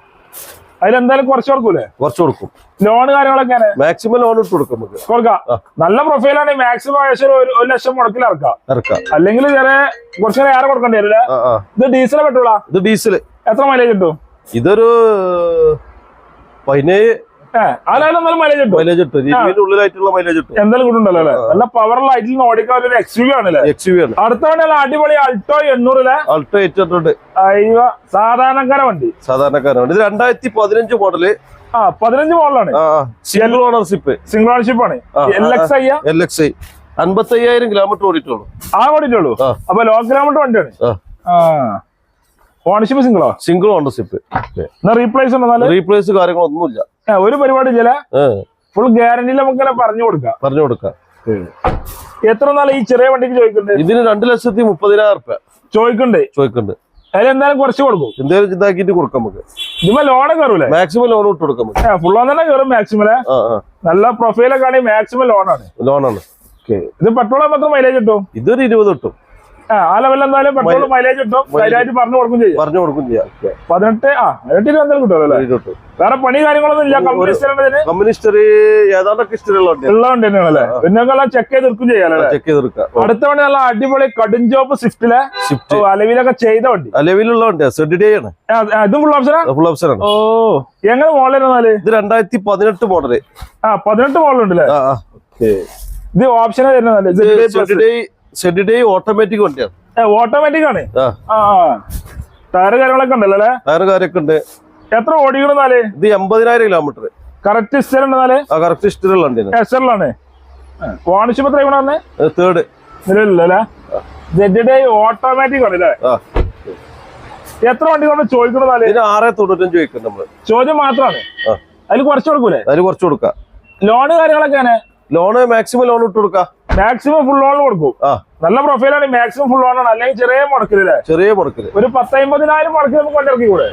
അതിലെന്തായാലും കുറച്ച് കൊടുക്കൂലേ? കുറച്ച് കൊടുക്കും. ലോൺ കാര്യങ്ങളൊക്കെ മാക്സിമം ലോൺ ഇട്ട് കൊടുക്കും നമുക്ക്. കൊടുക്കാം. നല്ല പ്രൊഫൈലാണ് മാക്സിമം ഏകദേശം ഒരു ലക്ഷം മുടക്കിൽ ഇറക്കാം. ഇറക്കാം. അല്ലെങ്കിൽ ചെറിയ കുറച്ച് നേരം ഏറെ കൊടുക്കേണ്ടി വരില്ലേ ഇത് ഡീസൽ പെട്ടോളാ ഇത് ഡീസൽ എത്ര മൈലേജ് കിട്ടും? ഇതൊരു പതിനേഴ് അതിലായാലും നല്ല മൈലേജ് കിട്ടും. മൈലേജ് കിട്ടും. ഇരുപതിന്റെ ഉള്ളിലായിട്ടുള്ള മൈലേജ് കിട്ടും. എന്തായാലും കിട്ടുണ്ടല്ലോ അല്ലേ? നല്ല പവറുള്ള ആയിട്ട് ഓടിക്കാൻ ഒരു എക്സ് യു ആണല്ലേ? എക്സ് യു ആണ്. അടുത്ത വണ്ടി അടിപൊളി അൾട്ടോ എണ്ണൂറിലെ അൾട്ടോ എയ്റ്റ് ഹൺഡ്രഡ് അയ്യോ സാധാരണക്കാര വണ്ടി. സാധാരണക്കാരാണ് ഇത് രണ്ടായിരത്തി പതിനഞ്ച് മോഡൽ ആ പതിനഞ്ച് മോഡലാണ് സിംഗിൾ ഓണർഷിപ്പ് സിംഗിൾ ഓണർഷിപ്പ് ആണ്. L X I L X I അൻപത്തി അയ്യായിരം കിലോമീറ്റർ ഓടിയിട്ടുള്ളൂ. ആ ഓടിട്ടുള്ളൂ ആ. അപ്പൊ ലോ കിലോമീറ്റർ വണ്ടിയാണ്. ആ. ആ. ഓണർഷിപ്പ് സിംഗിളോ സിംഗിൾ ഓണർഷിപ്പ് റീപ്ലേസ് റീപ്ലേസ് കാര്യങ്ങളൊന്നുമില്ല. ഒരു പരിപാടി ചില ഫുൾ ഗ്യാരണ്ടിയിൽ നമുക്ക് പറഞ്ഞു കൊടുക്കാം. പറഞ്ഞു കൊടുക്കാം. എത്ര നാളെ ഈ ചെറിയ വണ്ടിക്ക് ചോദിക്കുന്നുണ്ട്? ഇതിന് രണ്ടു ലക്ഷത്തി മുപ്പതിനായിരം റുപ്യ ചോദിക്കണ്ടേ ചോദിക്കുന്നുണ്ട്. അതിൽ എന്തായാലും കുറച്ച് കൊടുക്കും. എന്തായാലും ഇതാക്കിട്ട് കൊടുക്കാം നമുക്ക്. ഇതിപ്പോ ലോണ് കയറൂലേ മാക്സിമം ലോൺ ഇട്ട് കൊടുക്കാം ഫുൾ ഓൺ തന്നെ കയറും മാക്സിമം നല്ല പ്രൊഫൈലൊക്കെ ആണെങ്കിൽ മാക്സിമം ലോണാണ് ലോണാണ് ഇത് പെട്രോൾ മാത്രം മൈലേജ് കിട്ടും? ഇതൊരു ഇരുപത് കിട്ടും. ആ ആ എന്തായാലും പെട്രോൾ മൈലേജ് കിട്ടും ധൈര്യമായിട്ട് പറഞ്ഞു കൊടുക്കും ചെയ്യും. പറഞ്ഞു കൊടുക്കും ചെയ്യാം. പതിനെട്ട് ആ പതിനെട്ട് ഇരുപത്തി കിട്ടുമല്ലോ കിട്ടും വേറെ പണി കാര്യങ്ങളൊന്നും ഇല്ല. ഹിസ്റ്ററി ഏതാണ്ടൊക്കെ തന്നെയാണല്ലേ പിന്നെ ചെക്ക് ചെയ്ത് എടുക്കും ചെയ്യാലോ ചെക്ക് അടുത്ത വണ്ടി നല്ല അടിപൊളി കടുംചോപ്പ് സ്വിഫ്റ്റിലെ സ്വിഫ്റ്റ് അലവിലൊക്കെ ചെയ്ത വണ്ടി. അലവിലുള്ള വണ്ടിയാ. സെഡ് ഡേ ആണ്. ഇതും ഫുൾ ഓപ്ഷൻ ഫുൾ ഓപ്ഷൻ ആണ്. ഓ എങ്ങനെ മോളിലിരുന്നാൽ ഇത് രണ്ടായിരത്തി പതിനെട്ട് മോഡൽ ആ പതിനെട്ട് മോഡൽ ആ ഇത് ഓപ്ഷനാ വരുന്നതല്ലേ Z D Z D automatic വണ്ടിയാണ് ഓട്ടോമാറ്റിക് ആണ് ടയർ കാര്യങ്ങളൊക്കെ ഉണ്ടല്ലോ അല്ലേ? ടയർ കാര്യൊക്കെ ഉണ്ട്. എത്ര ഓടിക്കണെന്നാൽ ഇത് എൺപതിനായിരം കിലോമീറ്റർ കറക്റ്റ് ആ കറക്റ്റ് ഹിസ്റ്ററിയുള്ള വണ്ടിയാണ്. എസ്റ്ററിലാണ് വാണിജ്യം എത്ര ഇവിടെ തേർഡ് നിലവിലല്ലേ ജെഡ് ഓട്ടോമാറ്റിക് ആണ് അല്ലേ? എത്ര വണ്ടി കൊണ്ട് ചോദിക്കണെന്നാൽ ആറേ തൊണ്ണൂറ്റഞ്ച് ചോദിക്കും നമ്മൾ. ചോദ്യം മാത്രമാണ്. അതിൽ കുറച്ച് കൊടുക്കൂലേ? അതിൽ കുറച്ച് കൊടുക്കാം. ലോണ് കാര്യങ്ങളൊക്കെ ലോണ് മാക്സിമം ലോൺ ഇട്ട് കൊടുക്കാം. മാക്സിമം ഫുൾ ഓൺ കൊടുക്കും. നല്ല പ്രൊഫൈലാണ് മാക്സിമം ഫുൾ ഓൺ ആണ്. അല്ലെങ്കിൽ ചെറിയ മുടക്കില്ലേ ചെറിയ മുടക്കിൽ. ഒരു പത്തമ്പതിനായിരം മുടക്കി നമുക്ക് കൊണ്ടിറക്കി കൂടെ?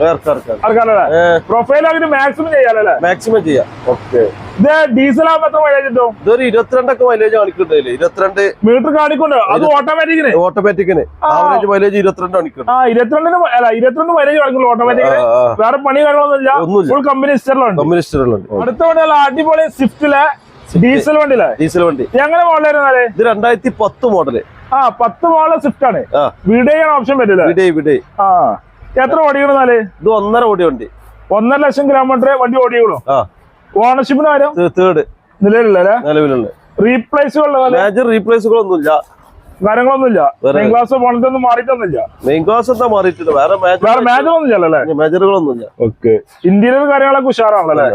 ഇറക്കാനല്ലേ പ്രൊഫൈൽ അതിന് മാക്സിമം ചെയ്യാനല്ലേ മാക്സിമം ചെയ്യാം. ഓക്കെ. ഇത് ഡീസൽ ആകുമ്പോൾ എത്ര മൈലേജ് കിട്ടും? ഇതൊരു ഇരുപത്തിരണ്ടൊക്കെ മൈലേജ് കാണിക്കുന്നുണ്ട് ഇരുപത്തിരണ്ട് മീറ്റർ കാണിക്കുന്നുണ്ട്. അത് ഓട്ടോമാറ്റിക്കിന് ഓട്ടോമാറ്റിക്കിന് ആവറേജ് മൈലേജ് ഇരുപത്തിരണ്ട് കാണിക്കുന്നുണ്ട്. ആ ഇരുപത്തിരണ്ടിന് അല്ല ഇരുപത്തിരണ്ട് മൈലേജ് കാണിക്കുള്ളൂ ഓട്ടോമാറ്റിക്കിന്. വേറെ പണി കാര്യങ്ങളൊന്നുമില്ല. ഒന്നുമില്ല. ഫുൾ കമ്പനി ഹിസ്റ്ററിലുണ്ട് കമ്മ്യൂണിസ്റ്റുകളുണ്ട് അടുത്ത വണ്ടിയല്ല അടിപൊളി സ്വിഫ്റ്റിലെ ഡീസൽ വണ്ടിയിലെ? ഡീസൽ വണ്ടി. എങ്ങനെ മോഡൽ ഇത് രണ്ടായിരത്തി പത്ത് മോഡൽ ആ പത്ത് മോഡൽ സ്വിഫ്റ്റ് ആണ്. ആ. ഓപ്ഷൻ പറ്റില്ല വിടേ വിടേ. ആ. എത്ര ഓടിക്കണെന്നാൽ ഇത് ഒന്നര ഓടി വണ്ടി. ഒന്നര ലക്ഷം കിലോമീറ്റർ വണ്ടി ആ. ഓണർഷിപ്പിന് ആരും? തേർഡ് നിലവിലുള്ളേ നിലവിലുള്ള റീപ്ലേസുകളുടെ മേജർ റീപ്ലേസുകളൊന്നുമില്ല കാര്യങ്ങളൊന്നുമില്ല മെയിൻ ക്ലാസ് ഒന്നും മാറിയിട്ടൊന്നുമില്ല. മെയിൻ ക്ലാസ് എന്താ മാറിയിട്ടില്ല? വേറെ വേറെ മാറ്റം ഒന്നും ഇല്ലല്ലേ മേജറുകളൊന്നുമില്ല ഓക്കെ ഇന്റീരിയർ കാര്യങ്ങളൊക്കെ ഉഷാറാണല്ലേ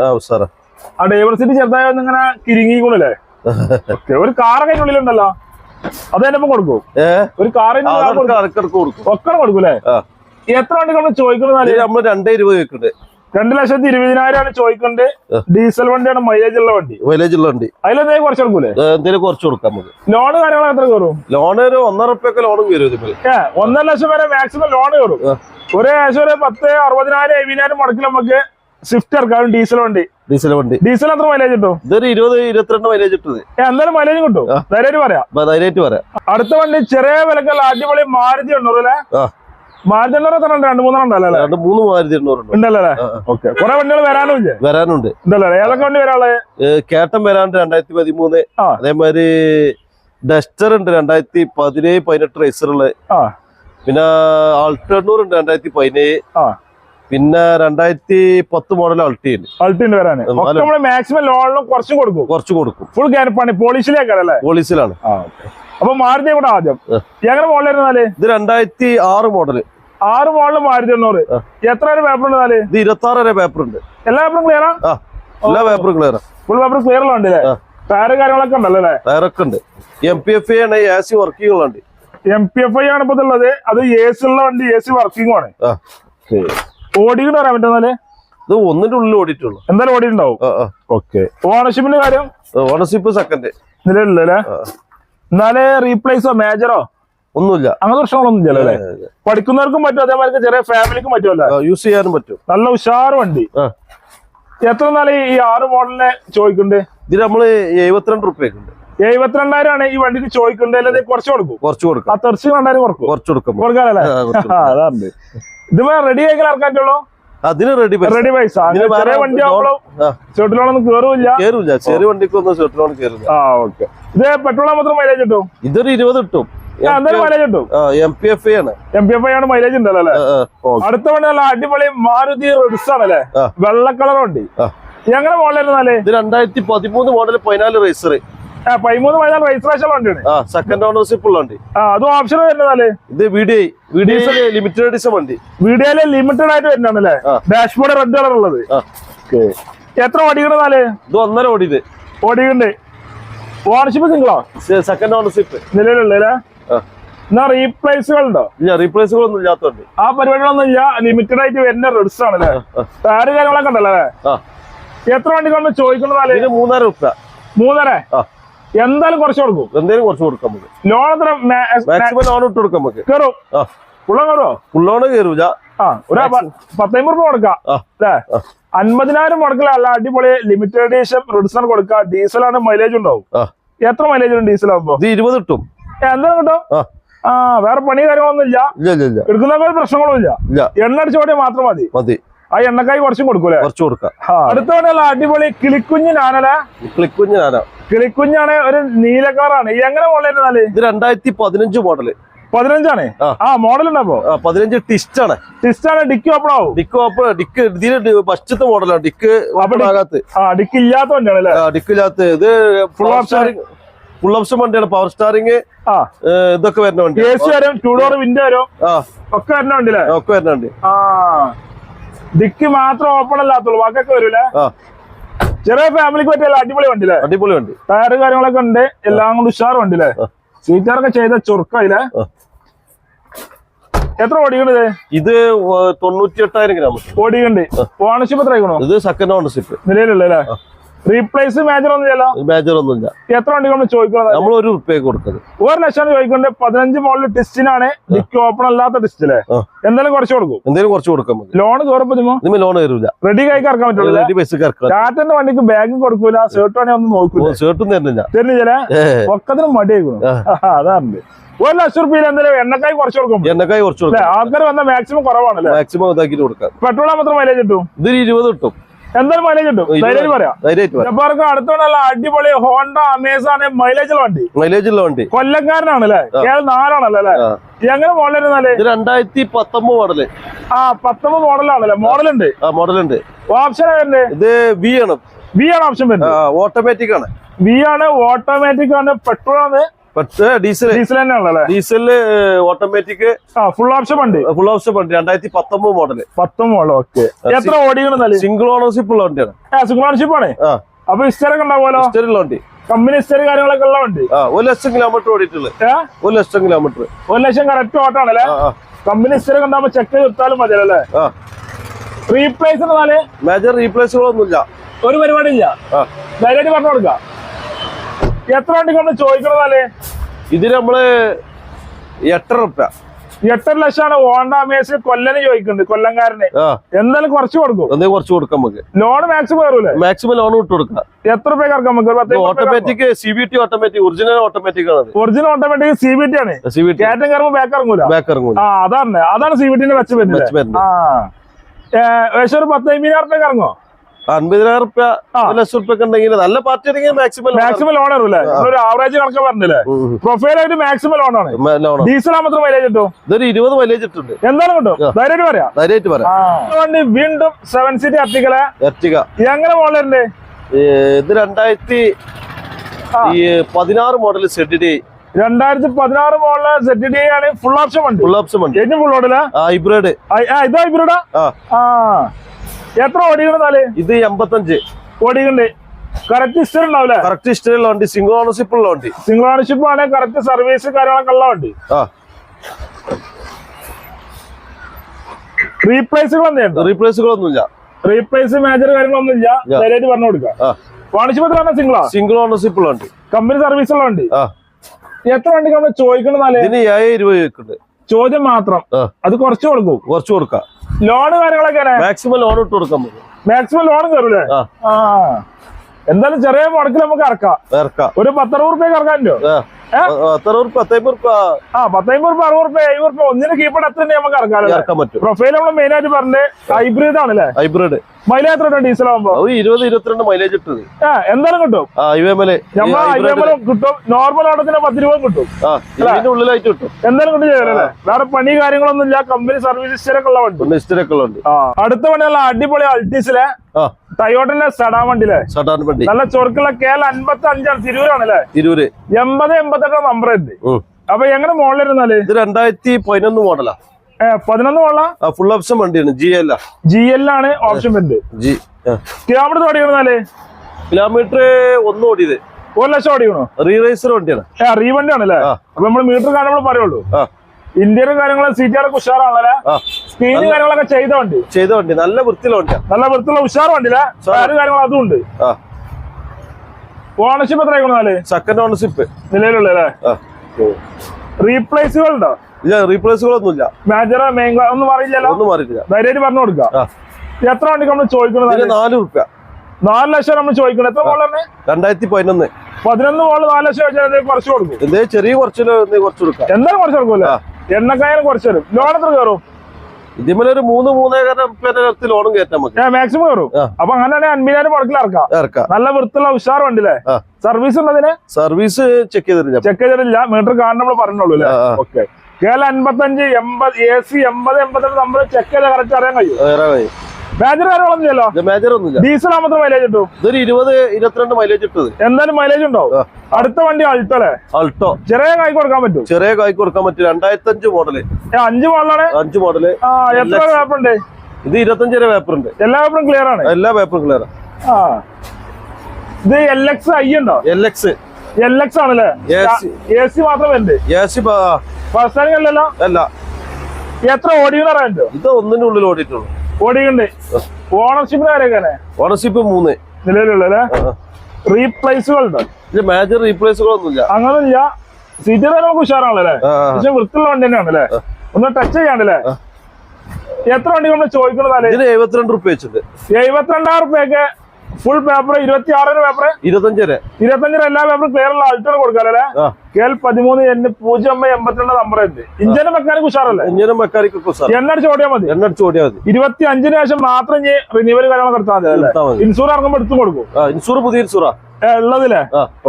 ആ ഉസാറാ സീറ്റ് ചെറുതായി ഇങ്ങനെ കിരിങ്ങിക്കൂണല്ലേ ഓക്കെ [LAUGHS] ഒരു കാറൊക്കെ ഉള്ളിലുണ്ടല്ലോ അത് തന്നെ ഇപ്പൊ കൊടുക്കും. ഒരു കാറിന് ഒക്കെ കൊടുക്കൂലേ എത്ര വണ്ടി നമ്മൾ ചോദിക്കുന്നത് നമ്മൾ രണ്ടേ ഇരുപത് വെക്കുന്നുണ്ട് രണ്ട് ലക്ഷത്തി ഇരുപതിനായിരമാണ് ചോദിക്കുന്നത്. ഡീസൽ വണ്ടിയാണ് മൈലേജ് ഉള്ള വണ്ടി. മൈലേജ് ഉള്ള വണ്ടി. അതിലെന്തെങ്കിലും കുറച്ച് കൊടുക്കൂലേ? എന്തെങ്കിലും കുറച്ച് കൊടുക്കാം നമുക്ക്. ലോൺ കാര്യങ്ങൾ എത്ര കയറും? ലോൺ ഒരു ഒന്നര റുപ്യൊക്കെ ലോണും വരും ഒന്നര ലക്ഷം വരെ മാക്സിമം ലോൺ കയറും. ഒരേ ഒരു ഏകദേശം ഒരു പത്ത് അറുപതിനായിരം എഴുപതിനായിരം മുടക്കിൽ നമുക്ക്. സ്വിഫ്റ്റ് ഇറക്കാം ഡീസൽ വണ്ടി. ഡീസൽ വണ്ടി. ഡീസൽ എത്ര മൈലേജ് കിട്ടും? ഇതൊരു ഇരുപത് ഇരുപത്തിരണ്ട് മൈലേജ് കിട്ടുന്നത് എന്തായാലും മൈലേജ് കിട്ടും. ധൈര്യമായിട്ട് പറയാം. അപ്പൊ ധൈര്യമായിട്ട് പറയാം. അടുത്ത വണ്ടി ചെറിയ വിലക്കല്ല അടിപൊളി മാരുതി എണ്ണൂറ് അല്ലേ? മാരുതി എണ്ണൂറ് എത്ര ഉണ്ട്? രണ്ട് മൂന്നെണ്ണം അല്ലേ? രണ്ട് മൂന്ന് മാരുതി എണ്ണൂറ് ഉണ്ടല്ലോ. ഓക്കെ. കുറെ വണ്ടികൾ വരാനും വരാനുണ്ട്. ഉണ്ടല്ലോ? ഏതൊക്കെ വണ്ടി വരാനുള്ളത്? കേട്ടം വരാണ്ട് രണ്ടായിരത്തി പതിമൂന്ന് അതേമാതിരി ഡസ്റ്റർ ഉണ്ട് രണ്ടായിരത്തി പതിനേഴ് പതിനെട്ട് റേസറുള്ള ആ. പിന്നെ അൾട്ടെണ്ണൂറ് ഉണ്ട് രണ്ടായിരത്തി പതിനേഴ് ആ. പിന്നെ രണ്ടായിരത്തി പത്ത് മോഡൽ അൾട്ടീൻ അൾട്ടീൻ നമ്മൾ മാക്സിമം ലോണിലും കുറച്ച് കൊടുക്കും. കുറച്ച് കൊടുക്കും. ഫുൾ ഗ്യാരപ്പാണ്. പോളിസിലേക്കാണ് പോളിസിലാണ് അപ്പൊ മാരുതി കൂടെ ആദ്യം. എങ്ങനെ മോഡലായിരുന്നാൽ ഇത് രണ്ടായിരത്തി ആറ് മോഡൽ ആറ് മോളിൽ മാരുതി എണ്ണൂറ്. എത്ര വരെ പേപ്പർ ഉണ്ട് ഇത് ഇരുപത്തി ആറ് വരെ പേപ്പർ ഉണ്ട്. എല്ലാ പേപ്പറും ക്ലിയറാ എല്ലാ പേപ്പറും ക്ലിയർ ഫുൾ പേപ്പർ ക്ലിയർ ഉണ്ട് ടയർ കാര്യങ്ങളൊക്കെ ഉണ്ടല്ലോ അല്ലേ? ടയറൊക്കെ ഉണ്ട്. എം പി എഫ് ആണ് A C working M P F I ആണ് ഇപ്പൊ ഉള്ളത്. അത് എ സി ഉള്ള വണ്ടി എ സി വർക്കിംഗ് ആണ്. ആ പറയാൻ പറ്റുന്നാൽ ഇത് ഒന്നിന്റെ ഉള്ളിൽ ഓടിയിട്ടുള്ളൂ. എന്തായാലും ഓടിയിട്ടുണ്ടാവും. ഓക്കെ. ഓണർഷിപ്പിന്റെ കാര്യം? ഓണർഷിപ്പ് സെക്കൻഡ് നിലവിലല്ലേ എന്നാൽ റീപ്ലേസോ മേജറോ ഒന്നുമില്ല. അങ്ങനത്തെ പ്രശ്നങ്ങളൊന്നും ഇല്ല അല്ലേ പഠിക്കുന്നവർക്കും പറ്റും അതേമാതിരി ചെറിയ ഫാമിലിക്കും പറ്റുമല്ലോ യൂസ് ചെയ്യാനും പറ്റും. നല്ല ഉഷാർ വണ്ടി. എത്ര നാളെ ഈ ആറ് മോഡലിനെ ചോദിക്കുന്നുണ്ട്? ഇത് നമ്മൾ എഴുപത്തിരണ്ട് റുപ്യക്ക് ഉണ്ട്. എഴുപത്തിരണ്ടായിരം ആണ് ഈ വണ്ടിക്ക് ചോദിക്കുന്നത് അല്ലെങ്കിൽ കുറച്ച് കൊടുക്കും. കുറച്ച് ആ കൊടുക്കാം തെർച്ച് രണ്ടായിരം കുറക്കും. കുറച്ച് കൊടുക്കും. കൊടുക്കാനല്ലേ? ആ, അതാണ്. ഇത് റെഡി ആയിക്കാൻ ഇറക്കാറ്റുള്ളൂ അതിന് റെഡി റെഡി പൈസ. ചെറിയ വണ്ടി ആവുമ്പോഴും കേറില്ല. കേറില്ല. ചെറിയ വണ്ടിക്കൊന്നും ഷർട്ടിനോട് കേറില്ല. ആ ഓക്കെ. ഇത് പെട്രോൾ മാത്രം മൈലേജ് കിട്ടും? ഇതൊരു ഇരുപത് കിട്ടും. ആ, മൈലേജ് ഉണ്ടല്ലോ അല്ലേ? ആ, ആ. അടുത്ത വണ്ടി നല്ല അടിപൊളി മാരുതി റെഡ്സ് ആണല്ലേ വെള്ള കളർ വണ്ടി. ഞങ്ങളുടെ മോഡലായിരുന്നാലേ ഇത് രണ്ടായിരത്തി പതിമൂന്ന് മോഡൽ പതിനാല് റേസർ ആ പതിമൂന്ന് പതിനാല് രജിസ്ട്രേഷൻ വണ്ടിയാണ്. സെക്കൻഡ് ഓണർഷിപ്പ് ഉള്ള വണ്ടി. ആ അതും ഓപ്ഷൻ വരുന്നതാലേ ഇത് V D I V limited edition വണ്ടി. വീഡിയോയിൽ ലിമിറ്റഡ് ആയിട്ട് വരുന്നതാണല്ലേ. ഡാഷ്ബോർഡ് റെഡ് കളർ ഉള്ളത്. എത്ര ഓടിക്കണെന്നാൽ ഇത് ഒന്നര ഓടിയത് ഓടിക്കണ്ട്. ഓണർഷിപ്പ് സിംഗിളോ സെക്കൻഡ് ഓണർഷിപ്പ് നിലവിലുള്ളേ എന്നാ റീപ്ലേസുകൾ ഉണ്ടോ ഇല്ല റീപ്ലേസുകളൊന്നും ഒന്നും വണ്ടി ആ പരിപാടികളൊന്നും ഇല്ല. ലിമിറ്റഡ് ആയിട്ട് വരുന്ന റെഡ്സ് ആണല്ലേ ടയറ് കാര്യങ്ങളൊക്കെ ഉണ്ടല്ലോ എത്ര വണ്ടികളൊന്നും ചോദിക്കണെന്നാൽ ഇതിന് മൂന്നര റുപ്യ മൂന്നര? ആ. എന്തായാലും കുറച്ച് കൊടുക്കും. എന്തായാലും കുറച്ച് കൊടുക്കാം നമുക്ക്. ലോൺ എത്ര? മാക്സിമം ലോൺ ഇട്ട് കൊടുക്കാം നമുക്ക്. കയറും ആ. ഉള്ള കയറുമോ ഫുള്ളോണ് കയറൂല ആ ഒരു പത്തമ്പത് രൂപ കൊടുക്കാം. അല്ലേ. അൻപതിനായിരം മുടക്കലല്ല അടിപൊളി ലിമിറ്റഡ് എഡീഷൻ റിഡ്സൺ കൊടുക്കുക ഡീസലാണ് മൈലേജ് ഉണ്ടാവും. എത്ര മൈലേജ് ഉണ്ട് ഡീസൽ ആകുമ്പോ ഇത് ഇരുപത് കിട്ടും. എന്തായാലും കിട്ടും? ആ. വേറെ പണി കാര്യങ്ങളൊന്നും ഇല്ല. എടുക്കുന്ന പ്രശ്നങ്ങളും ഇല്ല. ഇല്ല. എണ്ണ അടിച്ചോടെ മാത്രം മതി. മതി. ആ എണ്ണക്കായി കുറച്ചും കൊടുക്കൂലേ? കുറച്ച് കൊടുക്കാം. അടുത്ത വണ്ടിയുള്ള അടിപൊളി കിളിക്കുഞ്ഞിനാണല്ലേ ഞാനല്ലേ? കിളിക്കുഞ്ഞ് ഞാനാ. കിളിക്കുഞ്ഞാണ് ഒരു നീല കളറാണ്. എങ്ങനെ മോളിരുന്നാൽ ഇത് രണ്ടായിരത്തി പതിനഞ്ച് മോഡൽ പതിനഞ്ചാണ്? ആ. മോഡൽ ഉണ്ടപ്പോ പതിനഞ്ച് ടിസ്റ്റ് ആണ് ടിസ്റ്റ് ആണ് ഓപ്പൺ ആവും. ഡിക്ക് ഓപ്പൺ ഡിക്ക് ഇതിന് ഫസ്റ്റത്തെ മോഡലാണ് ഡിക്ക് ഓപ്പൺ ആകാത്ത. ആ ഡിക്കി ഇല്ലാത്ത വണ്ടിയാണ് ഡിക്ക് ഇല്ലാത്ത. ഇത് ഫുൾ ഓപ്ഷൻ ഫുൾ ഓപ്ഷൻ വണ്ടിയാണ്. പവർ സ്റ്റാറിംഗ് ആ. ഇതൊക്കെ വരുന്ന വണ്ടി എ സി വരും ടൂ ഡോർ വിൻഡോ വരും. ഒക്കെ വരുന്ന വണ്ടി ഒക്കെ വരുന്ന വണ്ടി. ആ. ഡിക്കി മാത്രം ഓപ്പൺ അല്ലാത്തുള്ളൂ. വാക്കൊക്കെ വരൂലേ? ചെറിയ ഫാമിലിക്ക് പറ്റിയല്ല അടിപൊളി വണ്ടി അടിപൊളി വണ്ടി. ടയറ് കാര്യങ്ങളൊക്കെ ഉണ്ട്. എല്ലാം കൊണ്ട് ഉഷാർ വണ്ടിയില്ലേ. സീറ്റാറൊക്കെ ചെയ്ത ചുരുക്കയില്ലേ. എത്ര ഓടിക്കണത്? ഇത് തൊണ്ണൂറ്റി എട്ടായിരം ഗ്രാം. ഓടിക്കണ്ട്. ഓണർഷിപ്പ് എത്ര ഇത് സെക്കൻഡ് ഓണർഷിപ്പ് നിലവിലുള്ളല്ലേ റീപ്ലേസ് മേജർ ഒന്നും ചെയ്യല്ല മേജർ ഒന്നുമില്ല. എത്ര വണ്ടി നമ്മൾ ചോദിക്കുന്നത് നമ്മൾ ഒരു റുപ്യ കൊടുക്കുന്നത് ഒരു ലക്ഷം ചോദിക്കുന്നത് പതിനഞ്ച് മോളിൽ ടിസ്റ്റിനാണ് ഡിക്ക് ഓപ്പൺ അല്ലാത്ത ടിസ്റ്റിലെ. എന്തായാലും കുറച്ച് കൊടുക്കും. എന്തെങ്കിലും കുറച്ച് കൊടുക്കാൻ മതി. ലോൺ കയറുമ്പോൾ ലോൺ കയറില്ല റെഡി കൈക്ക് ഇറക്കാൻ പറ്റില്ല റെഡി പൈസ ടാറ്റന്റെ വണ്ടിക്ക് ബാഗ് കൊടുക്കൂല. ഷേർട്ട് വേണേ ഒന്നും നോക്കൂ ഷർട്ടും തരുന്നില്ല. തരുന്നില്ല. ഒക്കത്തിനും മടിയായിക്കണു. അതാണ് ഒരു ലക്ഷം റുപ്യ എന്തായാലും എണ്ണക്കായി കുറച്ച് കൊടുക്കും എണ്ണക്കായി കുറച്ച് കൊടുക്കും. കൊടുക്കാം ആൾക്കാർ വന്ന മാക്സിമം കുറവാണല്ലേ? മാക്സിമം ഇതാക്കി കൊടുക്കാം. പെട്രോൾ മാത്രം മൈലേജ് കിട്ടും? ഇതിന് ഇരുപത് കിട്ടും. എന്തായാലും മൈലേജ് കിട്ടും. പറയാം. ധൈര്യമായിട്ട് ജപ്പാർക്ക് അടിപൊളി ഹോണ്ട അമേസാണ് മൈലേജുള്ള വണ്ടി. മൈലേജ് ഉള്ള വണ്ടി. കൊല്ലക്കാരനാണല്ലേ കേരള നാലാണല്ലോ അല്ലേ. എങ്ങനെ മോഡലിരുന്നാൽ രണ്ടായിരത്തി പത്തൊമ്പത് മോഡൽ ആ പത്തൊമ്പത് മോഡലാണല്ലേ മോഡലുണ്ട് ആ മോഡലുണ്ട് ഓപ്ഷൻ ഇത് വി ആണ്. വി ആണ് ഓപ്ഷൻ വരുന്നത്. ഓട്ടോമാറ്റിക് ആണ്. ബി ആണ് ഓട്ടോമാറ്റിക് ആണ് പെട്രോൾ ആണ്. പക്ഷേ ഡീസൽ ഡീസൽ തന്നെയാണല്ലേ ഡീസൽ ഓട്ടോമാറ്റിക് ആ ഫുൾ ഓപ്ഷൻ വണ്ടി? ഫുൾ ഓപ്ഷൻ വണ്ടി രണ്ടായിരത്തി പത്തൊമ്പത് മോഡൽ പത്തൊമ്പത് മോഡൽ ഓക്കെ എത്ര ഓടിയാണ് സിംഗിൾ ഓണർഷിപ്പ് ഉള്ള വണ്ടിയാണ്. സിംഗിൾ ഓണർഷിപ്പ് ആണ്? അപ്പൊ ഇസ്റ്ററൊക്കെ ഉണ്ടാവുമല്ലോ? ഹിസ്റ്ററിയുള്ള വണ്ടി. കമ്പനി ഇസ്റ്റർ കാര്യങ്ങളൊക്കെ ഉള്ള വണ്ടി? ഒരു ലക്ഷം കിലോമീറ്റർ ഓടിയിട്ടുള്ളത് ഒരു ലക്ഷം കിലോമീറ്റർ ഒരു ലക്ഷം കറക്റ്റ് ഓട്ടോ ആണല്ലേ? കമ്പനി ഇസ്റ്റർ ഉണ്ടാവുമ്പോ ചെക്ക് ചെയ്ത് മതി മതിയല്ലേ? റീപ്ലേസ് മേജർ റീപ്ലേസുകളൊന്നുമില്ല ഒരു പരിപാടി ഇല്ല ധൈര്യമായിട്ട് പറഞ്ഞു കൊടുക്കാം എത്ര വണ്ടി കൊണ്ട് ചോദിക്കണതല്ലേ ഇത് നമ്മൾ എട്ടര റുപ്യ എട്ടര ലക്ഷമാണ് ഹോണ്ട അമേസ് കൊല്ലന് ചോദിക്കുന്നുണ്ട് കൊല്ലംകാരന്. എന്തായാലും കുറച്ച് കൊടുക്കും. എന്തെങ്കിലും കുറച്ച് കൊടുക്കാം നമുക്ക്. ലോൺ മാക്സിമം കയറൂലേ മാക്സിമം ലോൺ വിട്ട് കൊടുക്കാം. എത്ര രൂപ കറക്കാം നമുക്ക്. Automatic C B T automatic original automatic ആണ് original automatic C B T ആണ്. സി ബി ടി ഏറ്റവും കയറുമ്പോൾ ബാക്ക് ഇറങ്ങൂല? ബാക്ക് ഇറങ്ങൂല. അതാണ്. അതാണ് സി ബി ടിന്റെ വെച്ച് വരുന്നത്. ഏകദേശം ഒരു പത്ത് അമ്പതിനായിരം ഇറങ്ങോ അൻപതിനായിരം റുപ്യ ലക്ഷം റുപ്യ ഉണ്ടെങ്കിൽ നല്ല പാർട്ടി ആണെങ്കിൽ മാക്സിമം മാക്സിമം ലോൺ അല്ലേ? ഒരു ആവറേജ് കണക്ക് പറഞ്ഞില്ലേ? പ്രൊഫൈൽ ആയിട്ട് മാക്സിമം ലോൺ ആണ്. ഡീസൽ മാത്രം മൈലേജ് കിട്ടും? ഇതൊരു ഇരുപത് മൈലേജ് ഇട്ടുണ്ട് എന്താണ് കിട്ടും? ധൈര്യമായിട്ട് പറയാം. ധൈര്യമായിട്ട് പറയാം. വീണ്ടും സെവൻ സീറ്റ് അർട്ടിക്കല എർട്ടിക എങ്ങനെ മോഡലുണ്ട് ഇത് രണ്ടായിരത്തി പതിനാറ് മോഡൽ സെഡ് ഡി രണ്ടായിരത്തി പതിനാറ് മോഡൽ സെറ്റ് ഡി ആണ് ഫുൾ ഓപ്ഷൻ ഉണ്ട് ഫുൾ ഓപ്ഷൻ ഉണ്ട് ഏറ്റവും ഫുൾ ഓടില്ല ഹൈബ്രിഡ് ഇതാ ഹൈബ്രിഡാ ആ. എത്ര നാല് ഇത് എൺപത്തഞ്ച്. ഓടിക്കണ്ട് കറക്റ്റ് ഹിസ്റ്ററി ഉണ്ടാവില്ലേ? കറക്റ്റ് ഇഷ്ടമുള്ള വണ്ടി സിംഗിൾ ഓണർഷിപ്പ് ഉള്ള വണ്ടി. സിംഗിൾ ഓണർഷിപ്പ് ആണ് കറക്റ്റ് സർവീസ് കാര്യങ്ങളൊക്കെ ഉള്ള വണ്ടി. ആ. റീപ്ലേസുകൾ എന്തെയുണ്ട് റീപ്ലേസുകളൊന്നുമില്ല റീപ്ലേസ് മേജർ കാര്യങ്ങളൊന്നുമില്ല പറഞ്ഞു കൊടുക്കാം ഓണർഷിപ്പ് എത്ര സിംഗിളാ സിംഗിൾ ഓണർഷിപ്പ് ഉള്ള വണ്ടി. കമ്പനി സർവീസ് ഉള്ള വണ്ടി. എത്ര വണ്ടി നമ്മൾ ചോദിക്കണം ഏഴ് ചോദ്യം മാത്രം. അത് കുറച്ച് കൊടുക്കും. കുറച്ച് കൊടുക്കാം. ലോണ് കാര്യങ്ങളൊക്കെ മാക്സിമം ലോൺ ഇട്ട് കൊടുക്കാൻ പറ്റും. മാക്സിമം ലോൺ കയറൂലേ ആ. എന്തായാലും ചെറിയ മുടക്കിൽ നമുക്ക് ഇറക്കാം. ഒരു പത്തറുപത് റുപ്യ ഏ? എത്ര ഉറുപ്പ പത്തമ്പത് ഉറുപ്പ? ആ പത്തമ്പത് അറുപത് ഒന്നിന് കീപ്പഡ് എത്ര നമുക്ക് ഇറക്കാമല്ലോ ഇറക്കാൻ പറ്റും. പ്രൊഫൈൽ നമ്മൾ മെയിൻ ആയിട്ട് പറഞ്ഞത് ഹൈബ്രിഡ് ആണല്ലേ? ഹൈബ്രിഡ് മൈലേജ് എത്ര ഡീസൽ ആകുമ്പോ ഇരുപത് ഇരുപത്തിരണ്ട് മൈലേജ് ഇട്ടത്. ആ എന്തായാലും കിട്ടും? നമ്മൾ ഐബിഎമ്മിലും കിട്ടും. നോർമൽ ഓട്ടത്തിന് പത്ത് രൂപ കിട്ടും. ഉള്ളിലായിട്ട് കിട്ടും. എന്തായാലും കിട്ടും വേറെ പണി കാര്യങ്ങളൊന്നും ഇല്ല കമ്പനി സർവീസ് ഹിസ്റ്ററിയൊക്കെ ഉള്ള വണ്ടി. ഇഷ്ടരൊക്കെ ഉള്ള അടുത്ത പണിയുള്ള അടിപൊളി അൾട്ടീസിലെ ടയോട്ടിന്റെ സടാൻ വണ്ടിയിലെ. സടാൻ വണ്ടി. നല്ല ചൊറുക്കുള്ള കെ എൽ അൻപത്തി അഞ്ചാണ് തിരൂരാണല്ലേ? തിരൂര്. എൺപത് എൺപത്തെട്ട് നമ്പർ ഉണ്ട്. ഉം. അപ്പൊ എങ്ങനെ മോളിലിരുന്നാൽ ഇത് രണ്ടായിരത്തി പതിനൊന്ന് മോഡലാ പതിനൊന്ന് മോഡലാ ഫുൾ ഓപ്ഷൻ വണ്ടിയാണ് ജി എൽ ജി എൽ ആണ് ഓപ്ഷൻ വരുന്നത്. ജി കിലോമീറ്റർ ഓടിയിരുന്നാൽ കിലോമീറ്റർ ഒന്ന് ഓടിയത്. ഒരു ലക്ഷം ഓടിക്കണോ റീറേസർ വണ്ടിയാണ്. റീ വണ്ടി. അപ്പൊ നമ്മൾ മീറ്റർ കാണുമ്പോൾ പറയുള്ളൂ. ആ കാര്യങ്ങളും സീറ്റാറൊക്കെ ഉഷാറാണല്ലേ? സ്ക്രീന് കാര്യങ്ങളൊക്കെ ചെയ്ത വണ്ടി ചെയ്ത വണ്ടി നല്ല വൃത്തിയുള്ള വണ്ടി നല്ല വൃത്തിയുള്ള ഉഷാർ വണ്ടിയില്ല വേറെ കാര്യങ്ങൾ അതും ഉണ്ട്. ഓണർഷിപ്പ് എത്ര ആയിക്കോളാൽ സെക്കൻഡ് ഓണർഷിപ്പ് നിലവിലുള്ളല്ലേ റീപ്ലേസുകൾ ഉണ്ടോ ഇല്ല റീപ്ലേസുകളൊന്നുമില്ല മേജർ മെയിൻ ഒന്നും അറിയില്ലല്ലോ ഒന്നും അറിയില്ല ധൈര്യമായിട്ട് പറഞ്ഞു കൊടുക്കാം എത്ര വണ്ടിക്ക് നമ്മൾ ചോദിക്കുന്നത് നാല്? റുപ്യ നാല് ലക്ഷം നമ്മൾ ചോദിക്കണം. എത്ര തന്നെ രണ്ടായിരത്തി പതിനൊന്ന്. പതിനൊന്ന് മോൾ നാല് ലക്ഷം വെച്ചാൽ എന്തെങ്കിലും കുറച്ച് കൊടുക്കും. എന്തേ? ചെറിയ കുറച്ചിൽ കുറച്ച് കൊടുക്കാം. എന്തായാലും കുറച്ച് കൊടുക്കൂല എണ്ണക്കായാലും കുറച്ച് തരും. ലോൺ എത്ര കയറും? ഇതിമേലെ ഒരു മൂന്ന് മൂന്നേകാരം ലോണും കയറ്റാൻ നമുക്ക്. മാക്സിമം കയറും. അപ്പൊ അങ്ങനെ അൻപതിനായിരം മുടക്കിൽ ഇറക്കാം. ഇറക്കാം. നല്ല വൃത്തിയുള്ള ഉഷാർ വണ്ടിയില്ലേ? സർവീസ് ഉണ്ടതിന് സർവീസ് ചെക്ക് ചെയ്തിട്ടില്ല. ചെക്ക് ചെയ്തിട്ടില്ല. മീറ്റർ കാണുന്ന നമ്മൾ പറഞ്ഞോളൂ. ഓക്കെ കേരള അൻപത്തഞ്ച് എൺപത് എ സി എൺപത് എൺപത്തെട്ട് നമ്മൾ ചെക്ക് ചെയ്ത് കറക്റ്റ് അറിയാൻ കഴിയും. മേജർ മേജർ ഒന്നുമില്ല. ഡീസൽ ആകുമ്പോൾ മൈലേജ് കിട്ടും? ഇതൊരു ഇരുപത് ഇരുപത്തിരണ്ട് മൈലേജ് ഇട്ടത്. എന്തായാലും മൈലേജ് ഉണ്ടാവും. അടുത്ത വണ്ടി അൾട്ടോ അല്ലേ? അൾട്ടോ ചെറിയ കായ് കൊടുക്കാൻ പറ്റും. ചെറിയ കായ് കൊടുക്കാൻ പറ്റും രണ്ടായിരത്തി അഞ്ച് മോഡൽ അഞ്ച് മോഡലാണ് അഞ്ച് മോഡൽ എത്ര പേപ്പർ ഉണ്ട്? ഇത് ഇരുപത്തഞ്ചര പേപ്പർ ഉണ്ട്. എല്ലാ പേപ്പറും ക്ലിയർ ആണ്? എല്ലാ പേപ്പറും ക്ലിയർ ആ. ഇത് എൽ എക്സ് ഐ ഉണ്ടോ? എൽ എക്സ് എൽ എക്സ് ആണല്ലേ. എ സി മാത്രം എ സി ഫസ്റ്റ് അല്ലല്ലോ? അല്ല. എത്ര ഓടിക്കുന്ന അറിയാണ്ടോ ഇത് ഒന്നിന്റെ ഉള്ളിൽ ഓടിയിട്ടുള്ളൂ. ഓടിക്കുന്നുണ്ട് ഓണർഷിപ്പിന് ആരൊക്കെയാണ്? ഓണർഷിപ്പ് മൂന്ന്. നിലവിലുള്ളല്ലേ ആ. റീപ്ലേസുകൾ ഉണ്ടോ ഇല്ല മേജർ റീപ്ലേസുകളൊന്നുമില്ല അങ്ങനൊന്നുമില്ല. സീറ്റ് നമുക്ക് ഉഷാറാണല്ലേ. പക്ഷെ വൃത്തിയുള്ള വണ്ടി തന്നെയാണല്ലേ ഒന്ന് ടച്ച് ചെയ്യാണ്ടല്ലേ എത്ര വണ്ടി നമ്മൾ ചോദിക്കുന്നതാൽ ഇതിന് എഴുപത്തിരണ്ട് റുപ്യ വെച്ചിട്ട് എഴുപത്തിരണ്ടായിരം റുപ്യക്ക് ഫുൾ പേപ്പർ ഇരുപത്തി ആറിന് പേപ്പർ ഇരുപത്തഞ്ച് ഇരുപത്തഞ്ചര ഇരുപത്തഞ്ചിന് എല്ലാ പേപ്പറും ക്ലിയർ ഉള്ള അൾട്ടർ കൊടുക്കാനല്ലേ. ആ. കെ എൽ പതിമൂന്ന് എൻ പൂജ്യം ഒമ്പത് എൺപത്തിരണ്ട് നമ്പർ ഉണ്ട്. ഇഞ്ചനും മെക്കാനിക് ഉഷാറല്ലേ? ഇഞ്ചനും മെക്കാനിക് എണ്ണടിച്ച് എണ്ണ ഓടിയാൽ മതി. എണ്ണടിച്ച് ഓടിയാൽ മതി. ഇരുപത്തി അഞ്ചിന് ശേഷം മാത്രം ഇനി റിന്യൂവൽ കാര്യങ്ങൾ എടുത്താൽ മതി മതി. ഇൻഷൂർ ഇറങ്ങുമ്പോൾ എടുത്തു കൊടുക്കും. ഇൻഷൂർ പുതിയ ഇൻഷൂറാ ഉള്ളതില്ലേ?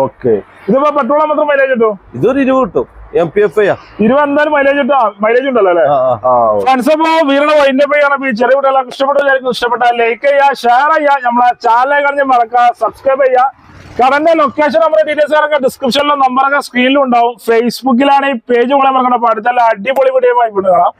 ഓക്കെ ഇതിപ്പോ പെട്രോൾ മാത്രം മൈലേജ് കിട്ടും ഇതൊരു ഇരുപത് കിട്ടും. എം പി എഫ് ഐ ഇരുപത് മൈലേജ് മൈലേജ് ഉണ്ടല്ലോ അല്ലേ? ആ മനസ്സിപ്പോ വീരണ വൈൻഡ് അപ്പ് ചെയ്യണം ഈ ചെറിയ കുട്ടികളൊക്കെ ഇഷ്ടപ്പെട്ടു ഇഷ്ടപ്പെട്ട ലൈക്ക് ചെയ്യുക ഷെയർ ചെയ്യുക നമ്മളെ ചാനൽ കഴിഞ്ഞ് മറക്കുക സബ്സ്ക്രൈബ് ചെയ്യുക കടന്റെ ലൊക്കേഷൻ നമ്മുടെ ഡീറ്റെയിൽസ് ഒക്കെ ഡിസ്ക്രിപ്ഷനിലും നമ്പറൊക്കെ സ്ക്രീനിലും ഉണ്ടാവും ഫേസ്ബുക്കിലാണ് ഈ പേജ് കൂടെ മറക്കണം അടുത്തല്ല അടിപൊളി വീഡിയോ കാണാം.